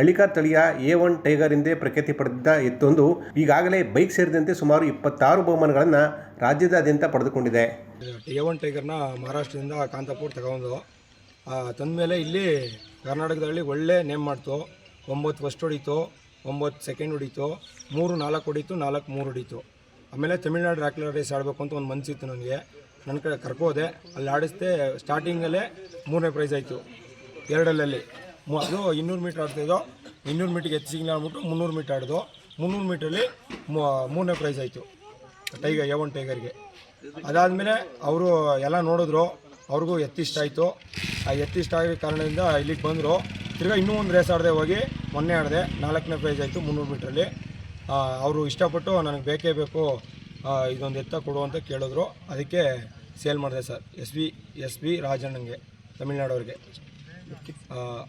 ಅಳಿಕಾರ್ ತಳಿಯ ಎ ಒನ್ ಟೈಗರ್ ಎಂದೇ ಪ್ರಖ್ಯಾತಿ ಪಡೆದಿದ್ದ ಎತ್ತೊಂದು ಈಗಾಗಲೇ ಬೈಕ್ ಸೇರಿದಂತೆ ಸುಮಾರು ಇಪ್ಪತ್ತಾರು ಬಹುಮಾನಗಳನ್ನು ರಾಜ್ಯದಾದ್ಯಂತ ಪಡೆದುಕೊಂಡಿದೆ. ಎ ಒನ್ ಟೈಗರ್ನ ಮಹಾರಾಷ್ಟ್ರದಿಂದ ಕಾಂತಾಪುರ್ ತಗೊಂಡು ತಂದಮೇಲೆ ಇಲ್ಲಿ ಕರ್ನಾಟಕದಲ್ಲಿ ಒಳ್ಳೆ ನೇಮ್ ಮಾಡ್ತು. ಒಂಬತ್ತು ಫಸ್ಟ್ ಹೊಡೀತು, ಒಂಬತ್ತು ಸೆಕೆಂಡ್ ಹೊಡೀತು, ಮೂರು ನಾಲ್ಕು ಹೊಡೀತು, ನಾಲ್ಕು ಮೂರು ಹೊಡೀತು. ಆಮೇಲೆ ತಮಿಳ್ನಾಡು ರ್ಯಾಕ್ಲರ್ ರೇಸ್ ಆಡಬೇಕು ಅಂತ ಒಂದು ಮನಸ್ಸಿತ್ತು ನನಗೆ. ನನ್ನ ಕಡೆ ಕರ್ಕೋದೆ, ಅಲ್ಲಿ ಆಡಿಸ್ದೆ ಸ್ಟಾರ್ಟಿಂಗಲ್ಲೇ ಮೂರನೇ ಪ್ರೈಸ್ ಆಯಿತು, ಎರಡಲ್ಲಲ್ಲಿ. ಅದು ಇನ್ನೂರು ಮೀಟ್ರ್ ಆಡ್ತಿದ್ದೋ ಇನ್ನೂರು ಮೀಟ್ರಿಗೆ ಹೆಚ್ಚು ಸಿಗ್ನಲ್ ಆಡ್ಬಿಟ್ಟು ಮುನ್ನೂರು ಮೀಟ್ರ್ ಆಡಿದು, ಮುನ್ನೂರು ಮೀಟ್ರಲ್ಲಿ ಮೂರನೇ ಪ್ರೈಸ್ ಆಯಿತು ಟೈಗರ್ ಯವನ್ ಟೈಗರ್ಗೆ ಅದಾದಮೇಲೆ ಅವರು ಎಲ್ಲ ನೋಡಿದ್ರು, ಅವ್ರಿಗೂ ಎತ್ತಿಷ್ಟ ಆಯಿತು. ಆ ಎತ್ತಿಷ್ಟ ಆಗಿರೋ ಕಾರಣದಿಂದ ಇಲ್ಲಿಗೆ ಬಂದರು. ತಿರ್ಗಾ ಇನ್ನೂ ಒಂದು ರೇಸ್ ಆಡದೆ ಹೋಗಿ, ಮೊನ್ನೆ ಆಡಿದೆ, ನಾಲ್ಕನೇ ಪ್ರೈಸ್ ಆಯಿತು ಮುನ್ನೂರು ಮೀಟ್ರಲ್ಲಿ ಅವರು ಇಷ್ಟಪಟ್ಟು ನನಗೆ ಬೇಕೇ ಬೇಕು ಇದೊಂದು ಎತ್ತ ಕೊಡು ಅಂತ ಕೇಳಿದ್ರು. ಅದಕ್ಕೆ ಸೇಲ್ ಮಾಡಿದೆ sir S V S V ರಾಜಣ್ಣಂಗೆ ತಮಿಳ್ನಾಡವ್ರಿಗೆ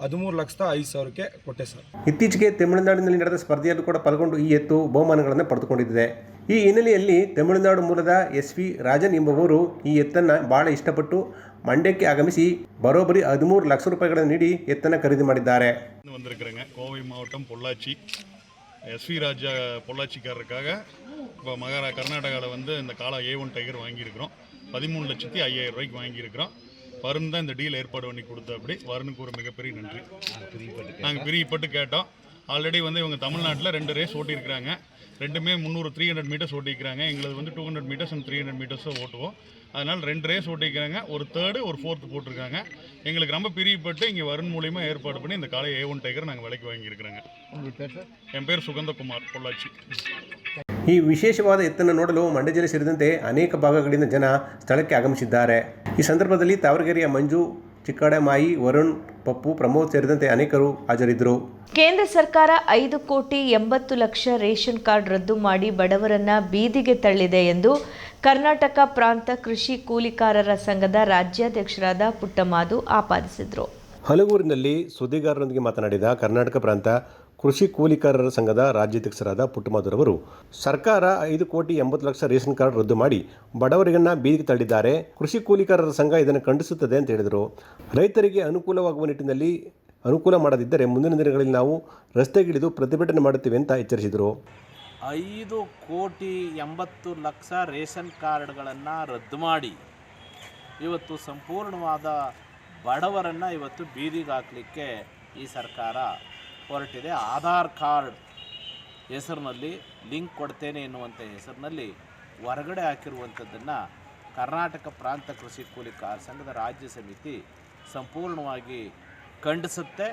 ಹದಿಮೂರು ಲಕ್ಷದ ಐದು ಸಾವಿರಕ್ಕೆ ಕೊಟ್ಟೆ ಸರ್ ಇತ್ತೀಚೆಗೆ ತಮಿಳುನಾಡಿನಲ್ಲಿ ನಡೆದ ಸ್ಪರ್ಧೆಯಲ್ಲೂ ಕೂಡ ಪಾಲ್ಗೊಂಡು ಈ ಎತ್ತು ಬಹುಮಾನಗಳನ್ನು ಪಡೆದುಕೊಂಡಿದೆ ಈ ಹಿನ್ನೆಲೆಯಲ್ಲಿ ತಮಿಳುನಾಡು ಮೂಲದ ಎಸ್ ವಿ ರಾಜನ್ ಎಂಬುವವರು ಈ ಎತ್ತನ್ನು ಭಾಳ ಇಷ್ಟಪಟ್ಟು ಮಂಡ್ಯಕ್ಕೆ ಆಗಮಿಸಿ ಬರೋಬ್ಬರಿ ಹದಿಮೂರು ಲಕ್ಷ ರೂಪಾಯಿಗಳನ್ನು ನೀಡಿ ಎತ್ತನ್ನು ಖರೀದಿ ಮಾಡಿದ್ದಾರೆ வந்திருக்கிறேங்க கோவை மாவட்டம் பொள்ளாச்சி எஸ்வி ராஜா பொள்ளாச்சிக்காரருக்காக இப்போ மகாரா கர்நாடகாவில் வந்து இந்த காலா ஏ ஒன் டைகர் வாங்கியிருக்கிறோம் பதிமூணு லட்சத்தி ஐயாயிரம் ரூபாய்க்கு வாங்கியிருக்கிறோம். வருண் தான் இந்த டீல் ஏற்பாடு பண்ணி கொடுத்தபடி வருணுக்கு ஒரு மிகப்பெரிய நன்றி. நாங்கள் பிரியப்பட்டு கேட்டோம். ஆல்ரெடி வந்து இவங்க தமிழ்நாட்டில் ரெண்டு ரேஸ் ஓட்டியிருக்கிறாங்க. ரெண்டுமே முந்நூறு த்ரீ ஹண்ட்ரட் மீட்டர்ஸ் ஓட்டிக்கிறாங்க எங்களது வந்து two hundred metres and three hundred metres ஓட்டுவோம். அதனால் ரெண்டு ரேஸ் ஓட்டிக்கிறாங்க ஒரு தேர்டு ஒரு ஃபோர்த்து போட்டிருக்காங்க. எங்களுக்கு ரொம்ப பிரியப்பட்டு இங்கே வருண் மூலியமா ஏற்பாடு பண்ணி இந்த காலை ஏ ஒன் டைகர் நாங்கள் விலைக்கு வாங்கியிருக்கிறோங்க. என் பேர் சுகந்தகுமார் பொள்ளாச்சி. ಈ ವಿಶೇಷವಾದ ಎತ್ತನ್ನು ನೋಡಲು ಮಂಡ್ಯ ಜಿಲ್ಲೆ ಸೇರಿದಂತೆ ಅನೇಕ ಭಾಗಗಳಿಂದ ಜನ ಸ್ಥಳಕ್ಕೆ ಆಗಮಿಸಿದ್ದಾರೆ. ಈ ಸಂದರ್ಭದಲ್ಲಿ ತಾವರಗೆರೆಯ ಮಂಜು ಚಿಕ್ಕಾಡಮಾಯಿ ವರುಣ್ ಪಪ್ಪು ಪ್ರಮೋದ್ ಸೇರಿದಂತೆ ಅನೇಕರು ಹಾಜರಿದ್ದರು. ಕೇಂದ್ರ ಸರ್ಕಾರ ಐದು ಕೋಟಿ ಎಂಬತ್ತು ಲಕ್ಷ ರೇಷನ್ ಕಾರ್ಡ್ ರದ್ದು ಮಾಡಿ ಬಡವರನ್ನ ಬೀದಿಗೆ ತಳ್ಳಿದೆ ಎಂದು ಕರ್ನಾಟಕ ಪ್ರಾಂತ ಕೃಷಿ ಕೂಲಿಕಾರರ ಸಂಘದ ರಾಜ್ಯಾಧ್ಯಕ್ಷರಾದ ಪುಟ್ಟಮಾದು ಆಪಾದಿಸಿದರು. ಹಲಗೂರಿನಲ್ಲಿ ಸುದ್ದಿಗಾರರೊಂದಿಗೆ ಮಾತನಾಡಿದ ಕರ್ನಾಟಕ ಪ್ರಾಂತ ಕೃಷಿ ಕೂಲಿಕಾರರ ಸಂಘದ ರಾಜ್ಯಾಧ್ಯಕ್ಷರಾದ ಪುಟ್ಟಮಧುರವರು ಸರ್ಕಾರ ಐದು ಕೋಟಿ ಎಂಬತ್ತು ಲಕ್ಷ ರೇಷನ್ ಕಾರ್ಡ್ ರದ್ದು ಮಾಡಿ ಬಡವರಿಗನ್ನ ಬೀದಿಗೆ ತಳ್ಳಿದ್ದಾರೆ, ಕೃಷಿ ಕೂಲಿಕಾರರ ಸಂಘ ಇದನ್ನು ಖಂಡಿಸುತ್ತದೆ ಅಂತ ಹೇಳಿದರು. ರೈತರಿಗೆ ಅನುಕೂಲವಾಗುವ ನಿಟ್ಟಿನಲ್ಲಿ ಅನುಕೂಲ ಮಾಡದಿದ್ದರೆ ಮುಂದಿನ ದಿನಗಳಲ್ಲಿ ನಾವು ರಸ್ತೆಗಿಳಿದು ಪ್ರತಿಭಟನೆ ಮಾಡುತ್ತೇವೆ ಅಂತ ಎಚ್ಚರಿಸಿದರು. ಐದು ಕೋಟಿ ಎಂಬತ್ತು ಲಕ್ಷ ರೇಷನ್ ಕಾರ್ಡ್ಗಳನ್ನು ರದ್ದು ಮಾಡಿ, ಇವತ್ತು ಸಂಪೂರ್ಣವಾದ ಬಡವರನ್ನು ಇವತ್ತು ಬೀದಿಗೆ ಹಾಕಲಿಕ್ಕೆ ಈ ಸರ್ಕಾರ ಹೊರಟಿದೆ. ಆಧಾರ್ ಕಾರ್ಡ್ ಹೆಸರಿನಲ್ಲಿ, ಲಿಂಕ್ ಕೊಡ್ತೇನೆ ಎನ್ನುವಂಥ ಹೆಸರಿನಲ್ಲಿ ಹೊರಗಡೆ ಹಾಕಿರುವಂಥದ್ದನ್ನು ಕರ್ನಾಟಕ ಪ್ರಾಂತ ಕೃಷಿ ಕೂಲಿಕಾರ ಸಂಘದ ರಾಜ್ಯ ಸಮಿತಿ ಸಂಪೂರ್ಣವಾಗಿ ಖಂಡಿಸುತ್ತೆ.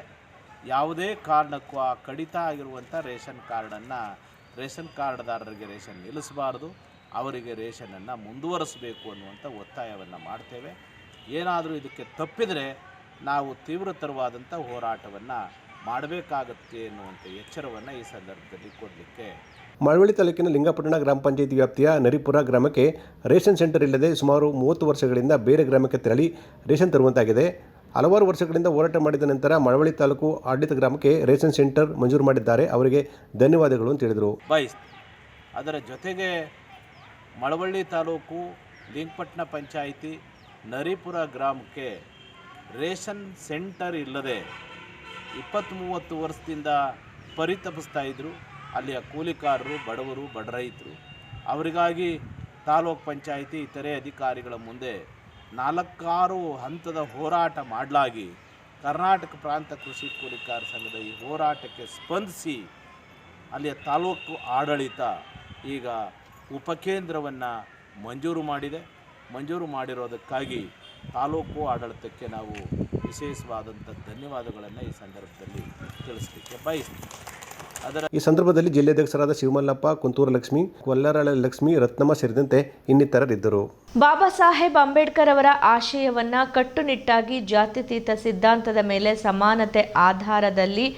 ಯಾವುದೇ ಕಾರಣಕ್ಕೂ ಆ ಕಡಿತ ಆಗಿರುವಂಥ ರೇಷನ್ ಕಾರ್ಡನ್ನು, ರೇಷನ್ ಕಾರ್ಡ್ದಾರರಿಗೆ ರೇಷನ್ ನಿಲ್ಲಿಸಬಾರ್ದು. ಅವರಿಗೆ ರೇಷನನ್ನು ಮುಂದುವರಿಸಬೇಕು ಅನ್ನುವಂಥ ಒತ್ತಾಯವನ್ನು ಮಾಡ್ತೇವೆ. ಏನಾದರೂ ಇದಕ್ಕೆ ತಪ್ಪಿದರೆ ನಾವು ತೀವ್ರತರವಾದಂಥ ಹೋರಾಟವನ್ನು ಮಾಡಬೇಕಾಗತ್ತೆ ಎನ್ನುವಂಥ ಎಚ್ಚರವನ್ನು ಈ ಸಂದರ್ಭದಲ್ಲಿ ಕೊಡಲಿಕ್ಕೆ. ಮಳವಳ್ಳಿ ತಾಲೂಕಿನ ಲಿಂಗಪಟ್ಟಣ ಗ್ರಾಮ ಪಂಚಾಯಿತಿ ವ್ಯಾಪ್ತಿಯ ನರಿಪುರ ಗ್ರಾಮಕ್ಕೆ ರೇಷನ್ ಸೆಂಟರ್ ಇಲ್ಲದೆ ಸುಮಾರು ಮೂವತ್ತು ವರ್ಷಗಳಿಂದ ಬೇರೆ ಗ್ರಾಮಕ್ಕೆ ತೆರಳಿ ರೇಷನ್ ತರುವಂತಾಗಿದೆ. ಹಲವಾರು ವರ್ಷಗಳಿಂದ ಹೋರಾಟ ಮಾಡಿದ ನಂತರ ಮಳವಳ್ಳಿ ತಾಲೂಕು ಆಡಳಿತ ಗ್ರಾಮಕ್ಕೆ ರೇಷನ್ ಸೆಂಟರ್ ಮಂಜೂರು ಮಾಡಿದ್ದಾರೆ. ಅವರಿಗೆ ಧನ್ಯವಾದಗಳು ಅಂತ ಹೇಳಿದರು. ಬಯಸ್ ಅದರ ಜೊತೆಗೆ ಮಳವಳ್ಳಿ ತಾಲೂಕು ಲಿಂಗಪಟ್ಟಣ ಪಂಚಾಯಿತಿ ನರಿಪುರ ಗ್ರಾಮಕ್ಕೆ ರೇಷನ್ ಸೆಂಟರ್ ಇಲ್ಲದೆ ಇಪ್ಪತ್ತು ಮೂವತ್ತು ವರ್ಷದಿಂದ ಪರಿತಪಿಸ್ತಾ ಇದ್ದರು ಅಲ್ಲಿಯ ಕೂಲಿಕಾರರು, ಬಡವರು, ಬಡ ರೈತರು. ಅವರಿಗಾಗಿ ತಾಲೂಕ್ ಪಂಚಾಯಿತಿ, ಇತರೆ ಅಧಿಕಾರಿಗಳ ಮುಂದೆ ನಾಲ್ಕಾರು ಹಂತದ ಹೋರಾಟ ಮಾಡಲಾಗಿ ಕರ್ನಾಟಕ ಪ್ರಾಂತ ಕೃಷಿ ಕೂಲಿಕಾರ ಸಂಘದ ಈ ಹೋರಾಟಕ್ಕೆ ಸ್ಪಂದಿಸಿ ಅಲ್ಲಿಯ ತಾಲೂಕು ಆಡಳಿತ ಈಗ ಉಪಕೇಂದ್ರವನ್ನು ಮಂಜೂರು ಮಾಡಿದೆ. ಮಂಜೂರು ಮಾಡಿರೋದಕ್ಕಾಗಿ ತಾಲೂಕು ಆಡಳಿತಕ್ಕೆ ನಾವು ವಿಶೇಷವಾದಂಥ ಧನ್ಯವಾದಗಳನ್ನು ಈ ಸಂದರ್ಭದಲ್ಲಿ ತಿಳಿಸಲಿಕ್ಕೆ ಬಯಸ್ತೀನಿ. ಅದರ ಈ ಸಂದರ್ಭದಲ್ಲಿ ಜಿಲ್ಲಾಧ್ಯಕ್ಷರಾದ ಶಿವಮಲ್ಲಪ್ಪ ಕುಂತೂರು ಲಕ್ಷ್ಮಿ ಕೊಲ್ಲರಳ ಲಕ್ಷ್ಮಿ ರತ್ನಮ್ಮ ಸೇರಿದಂತೆ ಇನ್ನಿತರರಿದ್ದರು. ಬಾಬಾ ಸಾಹೇಬ್ ಅಂಬೇಡ್ಕರ್ ಅವರ ಆಶಯವನ್ನ ಕಟ್ಟುನಿಟ್ಟಾಗಿ ಜಾತ್ಯತೀತ ಸಿದ್ಧಾಂತದ ಮೇಲೆ ಸಮಾನತೆ ಆಧಾರದಲ್ಲಿ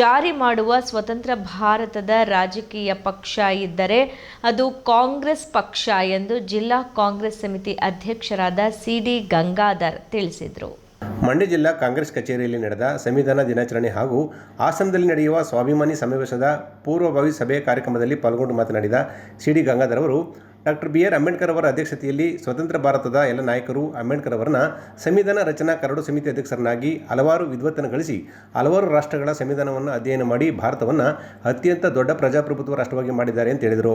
ಜಾರಿ ಮಾಡುವ ಸ್ವತಂತ್ರ ಭಾರತದ ರಾಜಕೀಯ ಪಕ್ಷ ಇದ್ದರೆ ಅದು ಕಾಂಗ್ರೆಸ್ ಪಕ್ಷ ಎಂದು ಜಿಲ್ಲಾ ಕಾಂಗ್ರೆಸ್ ಸಮಿತಿ ಅಧ್ಯಕ್ಷರಾದ ಸಿಡಿ ಗಂಗಾಧರ್ ತಿಳಿಸಿದರು. ಮಂಡ್ಯ ಜಿಲ್ಲಾ ಕಾಂಗ್ರೆಸ್ ಕಚೇರಿಯಲ್ಲಿ ನಡೆದ ಸಂವಿಧಾನ ದಿನಾಚರಣೆ ಹಾಗೂ ಹಾಸನದಲ್ಲಿ ನಡೆಯುವ ಸ್ವಾಭಿಮಾನಿ ಸಮಾವೇಶದ ಪೂರ್ವಭಾವಿ ಸಭೆ ಕಾರ್ಯಕ್ರಮದಲ್ಲಿ ಪಾಲ್ಗೊಂಡು ಮಾತನಾಡಿದ ಸಿ ಡಿ ಗಂಗಾಧರ್ ಅವರು ಡಾಕ್ಟರ್ ಬಿ ಆರ್ ಅಂಬೇಡ್ಕರ್ ಅವರ ಅಧ್ಯಕ್ಷತೆಯಲ್ಲಿ ಸ್ವತಂತ್ರ ಭಾರತದ ಎಲ್ಲ ನಾಯಕರು ಅಂಬೇಡ್ಕರ್ ಅವರನ್ನ ಸಂವಿಧಾನ ರಚನಾ ಕರಡು ಸಮಿತಿ ಅಧ್ಯಕ್ಷರನ್ನಾಗಿ ಹಲವಾರು ವಿದ್ವತ್ತನ್ನು ಗಳಿಸಿ ಹಲವಾರು ರಾಷ್ಟ್ರಗಳ ಸಂವಿಧಾನವನ್ನು ಅಧ್ಯಯನ ಮಾಡಿ ಭಾರತವನ್ನು ಅತ್ಯಂತ ದೊಡ್ಡ ಪ್ರಜಾಪ್ರಭುತ್ವ ರಾಷ್ಟ್ರವಾಗಿ ಮಾಡಿದ್ದಾರೆ ಅಂತ ಹೇಳಿದರು.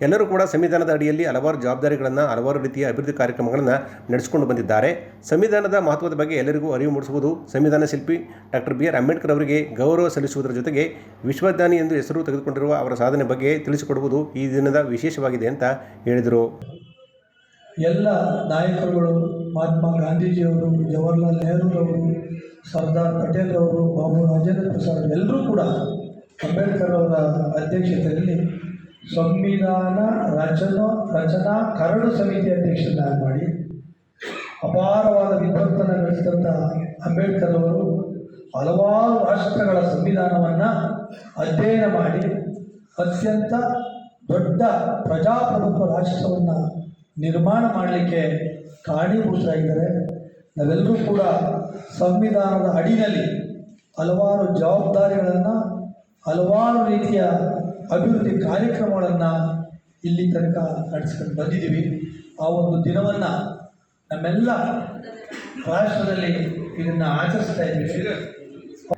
ಎಲ್ಲರೂ ಕೂಡ ಸಂವಿಧಾನದ ಅಡಿಯಲ್ಲಿ ಹಲವಾರು ಜವಾಬ್ದಾರಿಗಳನ್ನು, ಹಲವಾರು ರೀತಿಯ ಅಭಿವೃದ್ಧಿ ಕಾರ್ಯಕ್ರಮಗಳನ್ನು ನಡೆಸಿಕೊಂಡು ಬಂದಿದ್ದಾರೆ. ಸಂವಿಧಾನದ ಮಹತ್ವದ ಬಗ್ಗೆ ಎಲ್ಲರಿಗೂ ಅರಿವು ಮೂಡಿಸುವುದು ಸಂವಿಧಾನ ಶಿಲ್ಪಿ ಡಾಕ್ಟರ್ ಬಿ ಆರ್ ಅಂಬೇಡ್ಕರ್ ಅವರಿಗೆ ಗೌರವ ಸಲ್ಲಿಸುವುದರ ಜೊತೆಗೆ ವಿಶ್ವಜ್ಞಾನಿ ಎಂದು ಹೆಸರು ತೆಗೆದುಕೊಂಡಿರುವ ಅವರ ಸಾಧನೆ ಬಗ್ಗೆ ತಿಳಿಸಿಕೊಡುವುದು ಈ ದಿನದ ವಿಶೇಷವಾಗಿದೆ ಅಂತ ಹೇಳಿದರು. ಎಲ್ಲ ನಾಯಕರುಗಳು, ಮಹಾತ್ಮ ಗಾಂಧೀಜಿಯವರು, ಜವಾಹರ್ಲಾಲ್ ನೆಹರೂರವರು, ಸರ್ದಾರ್ ಪಟೇಲ್ ಅವರು, ಬಾಬು ರಾಜೇಂದ್ರ ಪ್ರಸಾದ್ ಎಲ್ಲರೂ ಕೂಡ ಅಂಬೇಡ್ಕರ್ ಅವರ ಅಧ್ಯಕ್ಷತೆಯಲ್ಲಿ ಸಂವಿಧಾನ ರಚನ, ರಚನಾ ಕರಡು ಸಮಿತಿ ಅಧ್ಯಕ್ಷರನ್ನಾಗಿ ಮಾಡಿ, ಅಪಾರವಾದ ವಿದ್ವತ್ತನ್ನು ನಡೆಸಿದಂಥ ಅಂಬೇಡ್ಕರ್ ಅವರು ಹಲವಾರು ರಾಷ್ಟ್ರಗಳ ಸಂವಿಧಾನವನ್ನು ಅಧ್ಯಯನ ಮಾಡಿ, ಅತ್ಯಂತ ದೊಡ್ಡ ಪ್ರಜಾಪ್ರಭುತ್ವ ರಾಷ್ಟ್ರವನ್ನು ನಿರ್ಮಾಣ ಮಾಡಲಿಕ್ಕೆ ಕಾರಣೀಭೂತರಾಗಿದ್ದಾರೆ. ನಾವೆಲ್ಲರೂ ಕೂಡ ಸಂವಿಧಾನದ ಅಡಿಯಲ್ಲಿ ಹಲವಾರು ಜವಾಬ್ದಾರಿಗಳನ್ನು, ಹಲವಾರು ರೀತಿಯ ಅಭಿವೃದ್ಧಿ ಕಾರ್ಯಕ್ರಮಗಳನ್ನು ಇಲ್ಲಿ ತನಕ ನಡೆಸ್ಕೊಂಡು ಬಂದಿದ್ದೀವಿ. ಆ ಒಂದು ದಿನವನ್ನು ನಮ್ಮೆಲ್ಲ ರಾಷ್ಟ್ರದಲ್ಲಿ ಇದನ್ನು ಆಚರಿಸ್ತಾ ಇದ್ದೀವಿ.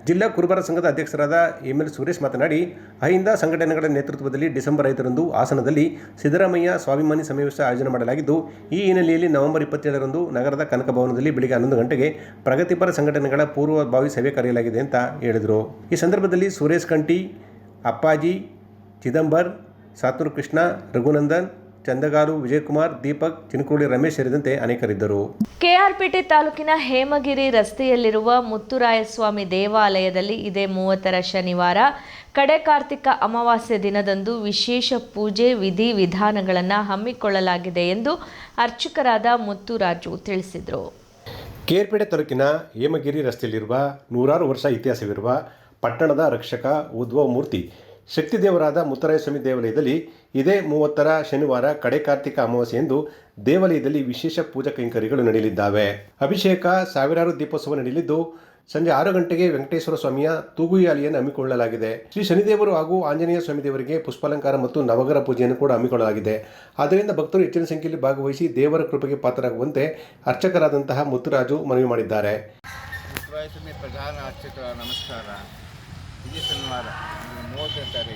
ಜಿಲ್ಲಾ ಕುರುಬರ ಸಂಘದ ಅಧ್ಯಕ್ಷರಾದ ಎಂಎಲ್ ಸುರೇಶ್ ಮಾತನಾಡಿ, ಅಹಿಂದ ಸಂಘಟನೆಗಳ ನೇತೃತ್ವದಲ್ಲಿ ಡಿಸೆಂಬರ್ ಐದರಂದು ಹಾಸನದಲ್ಲಿ ಸಿದ್ದರಾಮಯ್ಯ ಸ್ವಾಭಿಮಾನಿ ಸಮಾವೇಶ ಆಯೋಜನೆ ಮಾಡಲಾಗಿದ್ದು, ಈ ಹಿನ್ನೆಲೆಯಲ್ಲಿ ನವೆಂಬರ್ ಇಪ್ಪತ್ತೇಳರಂದು ನಗರದ ಕನಕ ಭವನದಲ್ಲಿ ಬೆಳಿಗ್ಗೆ ಹನ್ನೊಂದು ಗಂಟೆಗೆ ಪ್ರಗತಿಪರ ಸಂಘಟನೆಗಳ ಪೂರ್ವಭಾವಿ ಸಭೆ ಕರೆಯಲಾಗಿದೆ ಅಂತ ಹೇಳಿದರು. ಈ ಸಂದರ್ಭದಲ್ಲಿ ಸುರೇಶ್ ಕಂಟಿ ಅಪ್ಪಾಜಿ, ಚಿದಂಬರ್, ಸಾತೂರು ಕೃಷ್ಣ, ರಘುನಂದನ್ ಚಂದಗಾಲು ವಿಜಯಕುಮಾರ್ ದೀಪಕ್ ಚಿನಕುಳಿ ರಮೇಶ್ ಸೇರಿದಂತೆ ಅನೇಕರಿದ್ದರು. ಕೆಆರ್ಪೇಟೆ ತಾಲೂಕಿನ ಹೇಮಗಿರಿ ರಸ್ತೆಯಲ್ಲಿರುವ ಮುತ್ತುರಾಯಸ್ವಾಮಿ ದೇವಾಲಯದಲ್ಲಿ ಇದೇ ಮೂವತ್ತರ ಶನಿವಾರ ಕಡೆ ಕಾರ್ತಿಕ ಅಮಾವಾಸ್ಯೆ ದಿನದಂದು ವಿಶೇಷ ಪೂಜೆ ವಿಧಿ ವಿಧಾನಗಳನ್ನು ಹಮ್ಮಿಕೊಳ್ಳಲಾಗಿದೆ ಎಂದು ಅರ್ಚಕರಾದ ಮುತ್ತುರಾಜು ತಿಳಿಸಿದರು. ಕೇರ್ಪೇಟೆ ತಾಲೂಕಿನ ಹೇಮಗಿರಿ ರಸ್ತೆಯಲ್ಲಿರುವ ನೂರಾರು ವರ್ಷ ಇತಿಹಾಸವಿರುವ ಪಟ್ಟಣದ ರಕ್ಷಕ ಉದ್ಭವ ಮೂರ್ತಿ ಶಕ್ತಿದೇವರಾದ ಮುತ್ತರಾಯ ಸ್ವಾಮಿ ದೇವಾಲಯದಲ್ಲಿ ಇದೇ ಮೂವತ್ತರ ಶನಿವಾರ ಕಡೆ ಕಾರ್ತಿಕ ಅಮಾವಾಸ್ಯೆಯಂದು ದೇವಾಲಯದಲ್ಲಿ ವಿಶೇಷ ಪೂಜಾ ಕೈಂಕರ್ಯಗಳು ನಡೆಯಲಿದ್ದಾವೆ. ಅಭಿಷೇಕ, ಸಾವಿರಾರು ದೀಪೋತ್ಸವ ನಡೆಯಲಿದ್ದು, ಸಂಜೆ ಆರು ಗಂಟೆಗೆ ವೆಂಕಟೇಶ್ವರ ಸ್ವಾಮಿಯ ತೂಗುಯಾಲಿಯನ್ನು ಹಮ್ಮಿಕೊಳ್ಳಲಾಗಿದೆ. ಶ್ರೀ ಶನಿದೇವರು ಹಾಗೂ ಆಂಜನೇಯ ಸ್ವಾಮಿ ದೇವರಿಗೆ ಪುಷ್ಪಾಲಂಕಾರ ಮತ್ತು ನವಗರ ಪೂಜೆಯನ್ನು ಕೂಡ ಹಮ್ಮಿಕೊಳ್ಳಲಾಗಿದೆ. ಆದ್ದರಿಂದ ಭಕ್ತರು ಹೆಚ್ಚಿನ ಸಂಖ್ಯೆಯಲ್ಲಿ ಭಾಗವಹಿಸಿ ದೇವರ ಕೃಪೆಗೆ ಪಾತ್ರರಾಗುವಂತೆ ಅರ್ಚಕರಾದಂತಹ ಮುತ್ತುರಾಜು ಮನವಿ ಮಾಡಿದ್ದಾರೆ. ನಮಸ್ಕಾರ. ಶನಿವಾರ. ಮೂವತ್ತನೇ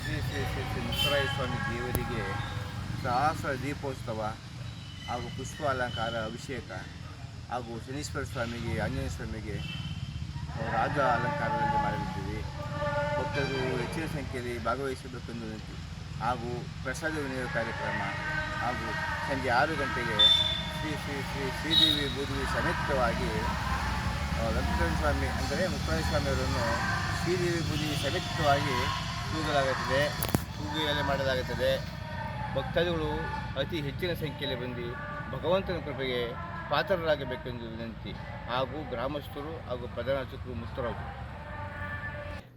ಶ್ರೀ ಶ್ರೀ ಶ್ರೀ ಶ್ರೀ ಮುತ್ತರಾಯ ಸ್ವಾಮಿ ದೇವರಿಗೆ ಸಹಸ್ರ ದೀಪೋತ್ಸವ ಹಾಗೂ ಪುಷ್ಪ ಅಲಂಕಾರ, ಅಭಿಷೇಕ ಹಾಗೂ ಶನೀಶ್ವರ ಸ್ವಾಮಿಗೆ, ಆಂಜನೇಯ ಸ್ವಾಮಿಗೆ ರಾಜ ಅಲಂಕಾರದಲ್ಲಿ ಮಾಡಲಿದ್ದೀವಿ ಭಕ್ತರು ಹೆಚ್ಚಿನ ಸಂಖ್ಯೆಯಲ್ಲಿ ಭಾಗವಹಿಸಬೇಕೆಂದು ಹಾಗೂ ಪ್ರಸಾದ ವಿನಿಯೋಗ ಕಾರ್ಯಕ್ರಮ ಹಾಗೂ ಸಂಜೆ ಆರು ಗಂಟೆಗೆ ಶ್ರೀ ಶ್ರೀ ಶ್ರೀ ಶ್ರೀದೇವಿ ಬೂದಿವಿ ಸಮೇತವಾಗಿ ವೆಂಕಟೇಶ್ವರ ಸ್ವಾಮಿ ಅಂದರೆ ಮುಕ್ಕರಾಯ ಸ್ವಾಮಿಯವರನ್ನು ಶ್ರೀದೇವಿ ಬೂದಿ ಸಮೇತವಾಗಿ ತೂಗಲಾಗುತ್ತದೆ. ತೂಗುಯಲ್ಲಿ ಮಾಡಲಾಗುತ್ತದೆ. ಭಕ್ತಾದಿಗಳು ಅತಿ ಹೆಚ್ಚಿನ ಸಂಖ್ಯೆಯಲ್ಲಿ ಬಂದು ಭಗವಂತನ ಕೃಪೆಗೆ ಪಾತ್ರರಾಗಬೇಕೆಂದು ವಿನಂತಿ ಹಾಗೂ ಗ್ರಾಮಸ್ಥರು ಹಾಗೂ ಪ್ರಧಾನ ಅರ್ಚಕರು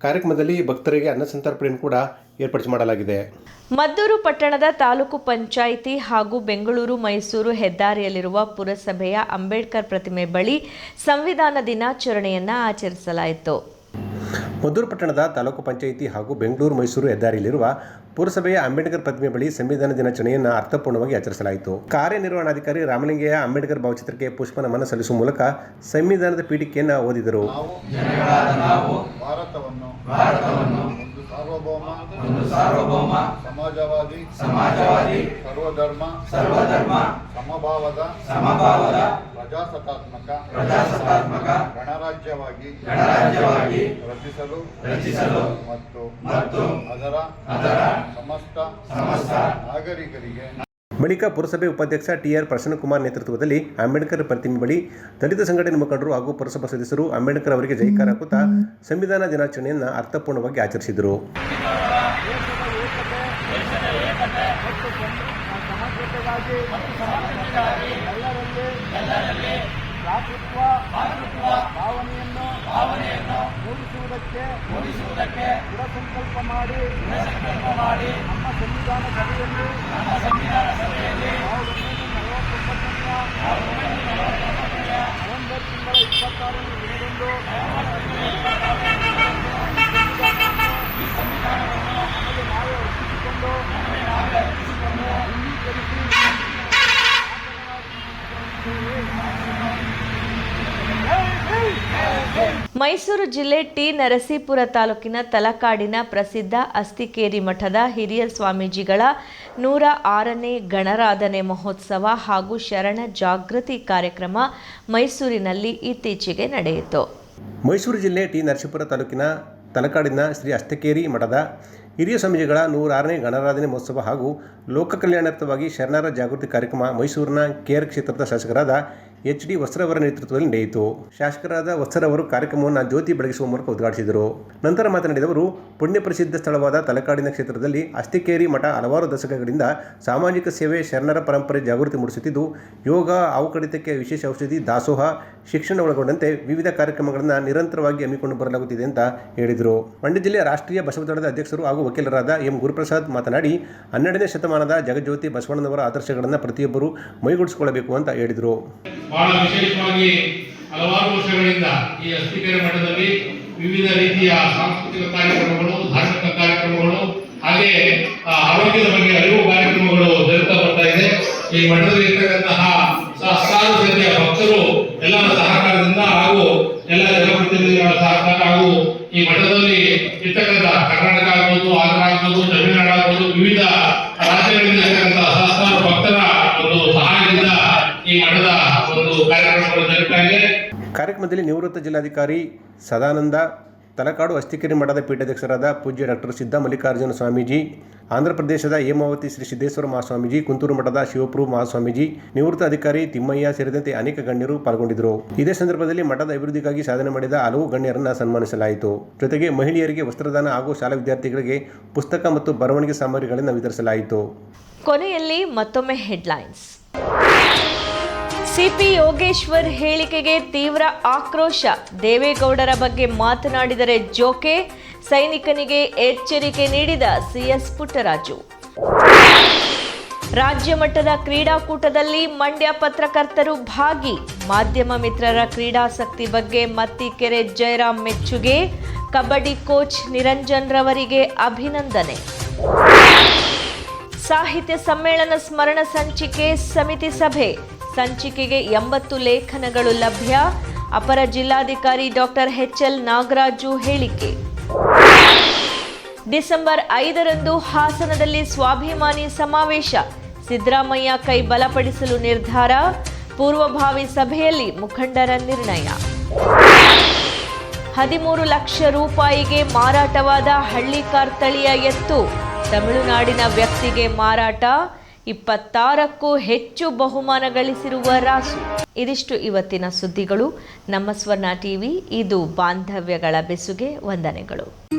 ಕಾರ್ಯಕ್ರಮದಲ್ಲಿ ಭಕ್ತರಿಗೆ ಅನ್ನ ಸಂತರ್ಪಣೆಯನ್ನು ಕೂಡ ಏರ್ಪಡಿಸಿ ಮಾಡಲಾಗಿದೆ. ಮದ್ದೂರು ಪಟ್ಟಣದ ತಾಲೂಕು ಪಂಚಾಯಿತಿ ಹಾಗೂ ಬೆಂಗಳೂರು ಮೈಸೂರು ಹೆದ್ದಾರಿಯಲ್ಲಿರುವ ಪುರಸಭೆಯ ಅಂಬೇಡ್ಕರ್ ಪ್ರತಿಮೆ ಬಳಿ ಸಂವಿಧಾನ ದಿನಾಚರಣೆಯನ್ನು ಆಚರಿಸಲಾಯಿತು. ಮದ್ದೂರು ಪಟ್ಟಣದ ತಾಲೂಕು ಪಂಚಾಯಿತಿ ಹಾಗೂ ಬೆಂಗಳೂರು ಮೈಸೂರು ಹೆದ್ದಾರಿಯಲ್ಲಿರುವ ಪುರಸಭೆಯ ಅಂಬೇಡ್ಕರ್ ಪ್ರತಿಮೆ ಬಳಿ ಸಂವಿಧಾನ ದಿನಾಚರಣೆಯನ್ನು ಅರ್ಥಪೂರ್ಣವಾಗಿ ಆಚರಿಸಲಾಯಿತು. ಕಾರ್ಯನಿರ್ವಹಣಾಧಿಕಾರಿ ರಾಮಲಿಂಗಯ್ಯ ಅಂಬೇಡ್ಕರ್ ಭಾವಚಿತ್ರಕ್ಕೆ ಪುಷ್ಪ ನಮನ ಸಲ್ಲಿಸುವ ಮೂಲಕ ಸಂವಿಧಾನದ ಪೀಠಿಕೆಯನ್ನು ಓದಿದರು. ಭಾರತವನ್ನು ಸಮಾಜವಾದಿ ಸಮಾಜವಾದಿ ಸರ್ವಧರ್ಮ ಸರ್ವಧರ್ಮ ಸಮಭಾವದ ಸಮಭಾವದ ಪ್ರಜಾಸತ್ತಾತ್ಮಕ ಪ್ರಜಾಸತ್ತಾತ್ಮಕ ಗಣರಾಜ್ಯವಾಗಿ ಗಣರಾಜ್ಯವಾಗಿ ರಚಿಸಲು ರಚಿಸಲು ಮತ್ತು ಮತ್ತು ಅದರ ಅದರ ಸಮಸ್ತ ಸಮಸ್ತ ನಾಗರಿಕರಿಗೆ ಬಳಿಕ ಪುರಸಭೆ ಉಪಾಧ್ಯಕ್ಷ ಟಿಆರ್ ಪ್ರಸನ್ನಕುಮಾರ್ ನೇತೃತ್ವದಲ್ಲಿ ಅಂಬೇಡ್ಕರ್ ಪ್ರತಿಮೆ ಬಳಿ ದಲಿತ ಸಂಘಟನೆ ಮುಖಂಡರು ಹಾಗೂ ಪುರಸಭಾ ಸದಸ್ಯರು ಅಂಬೇಡ್ಕರ್ ಅವರಿಗೆ ಜೈಕಾರ ಹಾಕುತ್ತಾ ಸಂವಿಧಾನ ದಿನಾಚರಣೆಯನ್ನು ಅರ್ಥಪೂರ್ಣವಾಗಿ ಆಚರಿಸಿದರು. ಭಾವನೆಯನ್ನು ಭಾವನೆಯನ್ನು ಮೂಡಿಸುವುದಕ್ಕೆ ಮೂಡಿಸುವುದಕ್ಕೆ ದೃಢ ಸಂಕಲ್ಪ ಮಾಡಿ ದೃಢ ಸಂಕಲ್ಪ ಮಾಡಿ ನಮ್ಮ ಸಂವಿಧಾನ ಸಭೆಯಲ್ಲಿ ನಮ್ಮ ಸಂವಿಧಾನ ಸಭೆಯಲ್ಲಿ ನವೆಂಬರ್ ತಿಂಗಳ ಇಪ್ಪತ್ತಾರನೇ ದಿನದಂದು ಈ ಸಂವಿಧಾನವನ್ನು ನಮಗೆ ನಾವೇ ನಮಗೆ ನಾವೇ ಅರ್ಪಿಸಿಕೊಂಡು ಅಂಗೀಕರಿಸಿ ಮೈಸೂರು ಜಿಲ್ಲೆ ಟಿ ನರಸೀಪುರ ತಾಲೂಕಿನ ತಲಕಾಡಿನ ಪ್ರಸಿದ್ಧ ಅಸ್ತಿಕೇರಿ ಮಠದ ಹಿರಿಯ ಸ್ವಾಮೀಜಿಗಳ ನೂರ ಆರನೇ ಗಣರಾಧನೆ ಮಹೋತ್ಸವ ಹಾಗೂ ಶರಣ ಜಾಗೃತಿ ಕಾರ್ಯಕ್ರಮ ಮೈಸೂರಿನಲ್ಲಿ ಇತ್ತೀಚೆಗೆ ನಡೆಯಿತು. ಮೈಸೂರು ಜಿಲ್ಲೆ ಟಿ ನರಸೀಪುರ ತಾಲೂಕಿನ ತಲಕಾಡಿನ ಶ್ರೀ ಅಸ್ತಿಕೇರಿ ಮಠದ ಹಿರಿಯ ಸ್ವಾಮೀಜಿಗಳ ನೂರಾರನೇ ಗಣರಾಧನೆ ಮಹೋತ್ಸವ ಹಾಗೂ ಲೋಕ ಕಲ್ಯಾಣಾರ್ಥವಾಗಿ ಶರಣರ ಜಾಗೃತಿ ಕಾರ್ಯಕ್ರಮ ಮೈಸೂರಿನ ಕೇರ್ ಕ್ಷೇತ್ರದ ಶಾಸಕರಾದ ಎಚ್ ಡಿ ವಸ್ತ್ರವರ ನೇತೃತ್ವದಲ್ಲಿ ನಡೆಯಿತು. ಶಾಸಕರಾದ ವಸ್ತ್ರವರು ಕಾರ್ಯಕ್ರಮವನ್ನು ಜ್ಯೋತಿ ಬೆಳಗಿಸುವ ಮೂಲಕ ಉದ್ಘಾಟಿಸಿದರು. ನಂತರ ಮಾತನಾಡಿದ ಅವರು, ಪುಣ್ಯ ಪ್ರಸಿದ್ಧ ಸ್ಥಳವಾದ ತಲಕಾಡಿನ ಕ್ಷೇತ್ರದಲ್ಲಿ ಅಸ್ತಿಕೇರಿ ಮಠ ಹಲವಾರು ದಶಕಗಳಿಂದ ಸಾಮಾಜಿಕ ಸೇವೆ, ಶರಣರ ಪರಂಪರೆ ಜಾಗೃತಿ ಮೂಡಿಸುತ್ತಿದ್ದು, ಯೋಗ, ಅವುಕಡಿತಕ್ಕೆ ವಿಶೇಷ ಔಷಧಿ, ದಾಸೋಹ, ಶಿಕ್ಷಣ ಒಳಗೊಂಡಂತೆ ವಿವಿಧ ಕಾರ್ಯಕ್ರಮಗಳನ್ನು ನಿರಂತರವಾಗಿ ಹಮ್ಮಿಕೊಂಡು ಬರಲಾಗುತ್ತಿದೆ ಅಂತ ಹೇಳಿದರು. ಮಂಡ್ಯ ಜಿಲ್ಲೆಯ ರಾಷ್ಟ್ರೀಯ ಬಸವದಳದ ಅಧ್ಯಕ್ಷರು ಹಾಗೂ ವಕೀಲರಾದ ಎಂ. ಗುರುಪ್ರಸಾದ್ ಮಾತನಾಡಿ, ಹನ್ನೆರಡನೇ ಶತಮಾನದ ಜಗಜ್ಯೋತಿ ಬಸವಣ್ಣನವರ ಆದರ್ಶಗಳನ್ನು ಪ್ರತಿಯೊಬ್ಬರು ಮೈಗೂಡಿಸಿಕೊಳ್ಳಬೇಕು ಅಂತ ಹೇಳಿದರು. ಬಹಳ ವಿಶೇಷವಾಗಿ ಹಲವಾರು ವರ್ಷಗಳಿಂದ ಈ ಅಸ್ತಿಕೆರೆ ಮಠದಲ್ಲಿ ವಿವಿಧ ರೀತಿಯ ಸಾಂಸ್ಕೃತಿಕ ಕಾರ್ಯಕ್ರಮಗಳು, ಧಾರ್ಮಿಕ ಕಾರ್ಯಕ್ರಮಗಳು ಹಾಗೆ ಆರೋಗ್ಯದ ಬಗ್ಗೆ ಅರಿವು ಕಾರ್ಯಕ್ರಮಗಳು ಜರುಗುತ್ತಾ ಬರ್ತಾ ಇದೆ. ಈ ಮಠದಲ್ಲಿ ಇರ್ತಕ್ಕಂತಹ ಸಹಸ್ರಾರು ಜನ ಭಕ್ತರು ಎಲ್ಲರ ಸಹಕಾರದಿಂದ ಹಾಗೂ ಎಲ್ಲ ಜನಪ್ರತಿನಿಧಿಗಳ ಸಹಕಾರ ಹಾಗೂ ಈ ಮಠದಲ್ಲಿ ಇರ್ತಕ್ಕಂಥ ಕರ್ನಾಟಕ ಆಗ್ಬೋದು ಆಂಧ್ರ ಆಗ್ಬೋದು ತಮಿಳುನಾಡು ಆಗ್ಬೋದು ವಿವಿಧ ರಾಜ್ಯಗಳಿಂದ ಇರ್ತಕ್ಕಂಥ ಸಹಸ್ರಾರು ಭಕ್ತರ ಒಂದು ಸಹಾಯದಿಂದ ಈ ಮಠದ ಒಂದು ಕಾರ್ಯಕ್ರಮಗಳು ಜರುಗ್ತಾ ಇದೆ ಕಾರ್ಯಕ್ರಮದಲ್ಲಿ ನಿವೃತ್ತ ಜಿಲ್ಲಾಧಿಕಾರಿ ಸದಾನಂದ, ತಲಕಾಡು ಅಸ್ತಿಕೆರೆ ಮಠದ ಪೀಠಾಧ್ಯಕ್ಷರಾದ ಪೂಜ್ಯ ಡಾಕ್ಟರ್ ಸಿದ್ಧ ಮಲ್ಲಿಕಾರ್ಜುನ ಸ್ವಾಮೀಜಿ, ಆಂಧ್ರ ಪ್ರದೇಶದ ಹೇಮಾವತಿ ಶ್ರೀ ಸಿದ್ದೇಶ್ವರ ಮಹಾಸ್ವಾಮೀಜಿ ಕುಂತೂರು ಮಠದ ಶಿವಪ್ರು ಮಹಾಸ್ವಾಮೀಜಿ ನಿವೃತ್ತ ಅಧಿಕಾರಿ ತಿಮ್ಮಯ್ಯ ಸೇರಿದಂತೆ ಅನೇಕ ಗಣ್ಯರು ಪಾಲ್ಗೊಂಡಿದ್ದರು. ಇದೇ ಸಂದರ್ಭದಲ್ಲಿ ಮಠದ ಅಭಿವೃದ್ಧಿಗಾಗಿ ಸಾಧನೆ ಮಾಡಿದ ಹಲವು ಗಣ್ಯರನ್ನು ಸನ್ಮಾನಿಸಲಾಯಿತು. ಜೊತೆಗೆ ಮಹಿಳೆಯರಿಗೆ ವಸ್ತ್ರದಾನ ಹಾಗೂ ಶಾಲಾ ವಿದ್ಯಾರ್ಥಿಗಳಿಗೆ ಪುಸ್ತಕ ಮತ್ತು ಬರವಣಿಗೆ ಸಾಮಗ್ರಿಗಳನ್ನು ವಿತರಿಸಲಾಯಿತು. ಕೊನೆಯಲ್ಲಿ ಮತ್ತೊಮ್ಮೆ ಹೆಡ್ಲೈನ್ಸ್. ಸಿಪಿ ಯೋಗೇಶ್ವರ್ ಹೇಳಿಕೆಗೆ ತೀವ್ರ ಆಕ್ರೋಶ. ದೇವೇಗೌಡರ ಬಗ್ಗೆ ಮಾತನಾಡಿದರೆ ಜೋಕೆ, ಸೈನಿಕನಿಗೆ ಎಚ್ಚರಿಕೆ ನೀಡಿದ ಸಿಎಸ್ ಪುಟ್ಟರಾಜು. ರಾಜ್ಯ ಮಟ್ಟದ ಕ್ರೀಡಾಕೂಟದಲ್ಲಿ ಮಂಡ್ಯ ಪತ್ರಕರ್ತರು ಭಾಗಿ. ಮಾಧ್ಯಮ ಮಿತ್ರರ ಕ್ರೀಡಾಸಕ್ತಿ ಬಗ್ಗೆ ಮತ್ತಿಕೆರೆ ಜಯರಾಮ್ ಮೆಚ್ಚುಗೆ. ಕಬಡ್ಡಿ ಕೋಚ್ ನಿರಂಜನ್ ರವರಿಗೆ ಅಭಿನಂದನೆ. ಸಾಹಿತ್ಯ ಸಮ್ಮೇಳನ ಸ್ಮರಣ ಸಂಚಿಕೆ ಸಮಿತಿ ಸಭೆ. ಸಂಚಿಕೆಗೆ ಎಂಬತ್ತು ಲೇಖನಗಳು ಲಭ್ಯ. ಅಪರ ಜಿಲ್ಲಾಧಿಕಾರಿ ಡಾಕ್ಟರ್ ಎಚ್ಎಲ್ ನಾಗರಾಜು ಹೇಳಿಕೆ. ಡಿಸೆಂಬರ್ ಐದರಂದು ಹಾಸನದಲ್ಲಿ ಸ್ವಾಭಿಮಾನಿ ಸಮಾವೇಶ. ಸಿದ್ದರಾಮಯ್ಯ ಕೈ ಬಲಪಡಿಸಲು ನಿರ್ಧಾರ. ಪೂರ್ವಭಾವಿ ಸಭೆಯಲ್ಲಿ ಮುಖಂಡರ ನಿರ್ಣಯ. ಹದಿಮೂರು ಲಕ್ಷ ರೂಪಾಯಿಗೆ ಮಾರಾಟವಾದ ಹಳ್ಳಿಕಾರ್ ತಳಿಯ ಎತ್ತು. ತಮಿಳುನಾಡಿನ ವ್ಯಕ್ತಿಗೆ ಮಾರಾಟ. ಇಪ್ಪತ್ತಾರಕ್ಕೂ ಹೆಚ್ಚು ಬಹುಮಾನ ಗಳಿಸಿರುವ ರಾಸು ಇದಿಷ್ಟು ಇವತ್ತಿನ ಸುದ್ದಿಗಳು. ನಮ್ಮ ಸ್ವರ್ಣ ಟಿವಿ, ಇದು ಬಾಂಧವ್ಯಗಳ ಬೆಸುಗೆ ವಂದನೆಗಳು.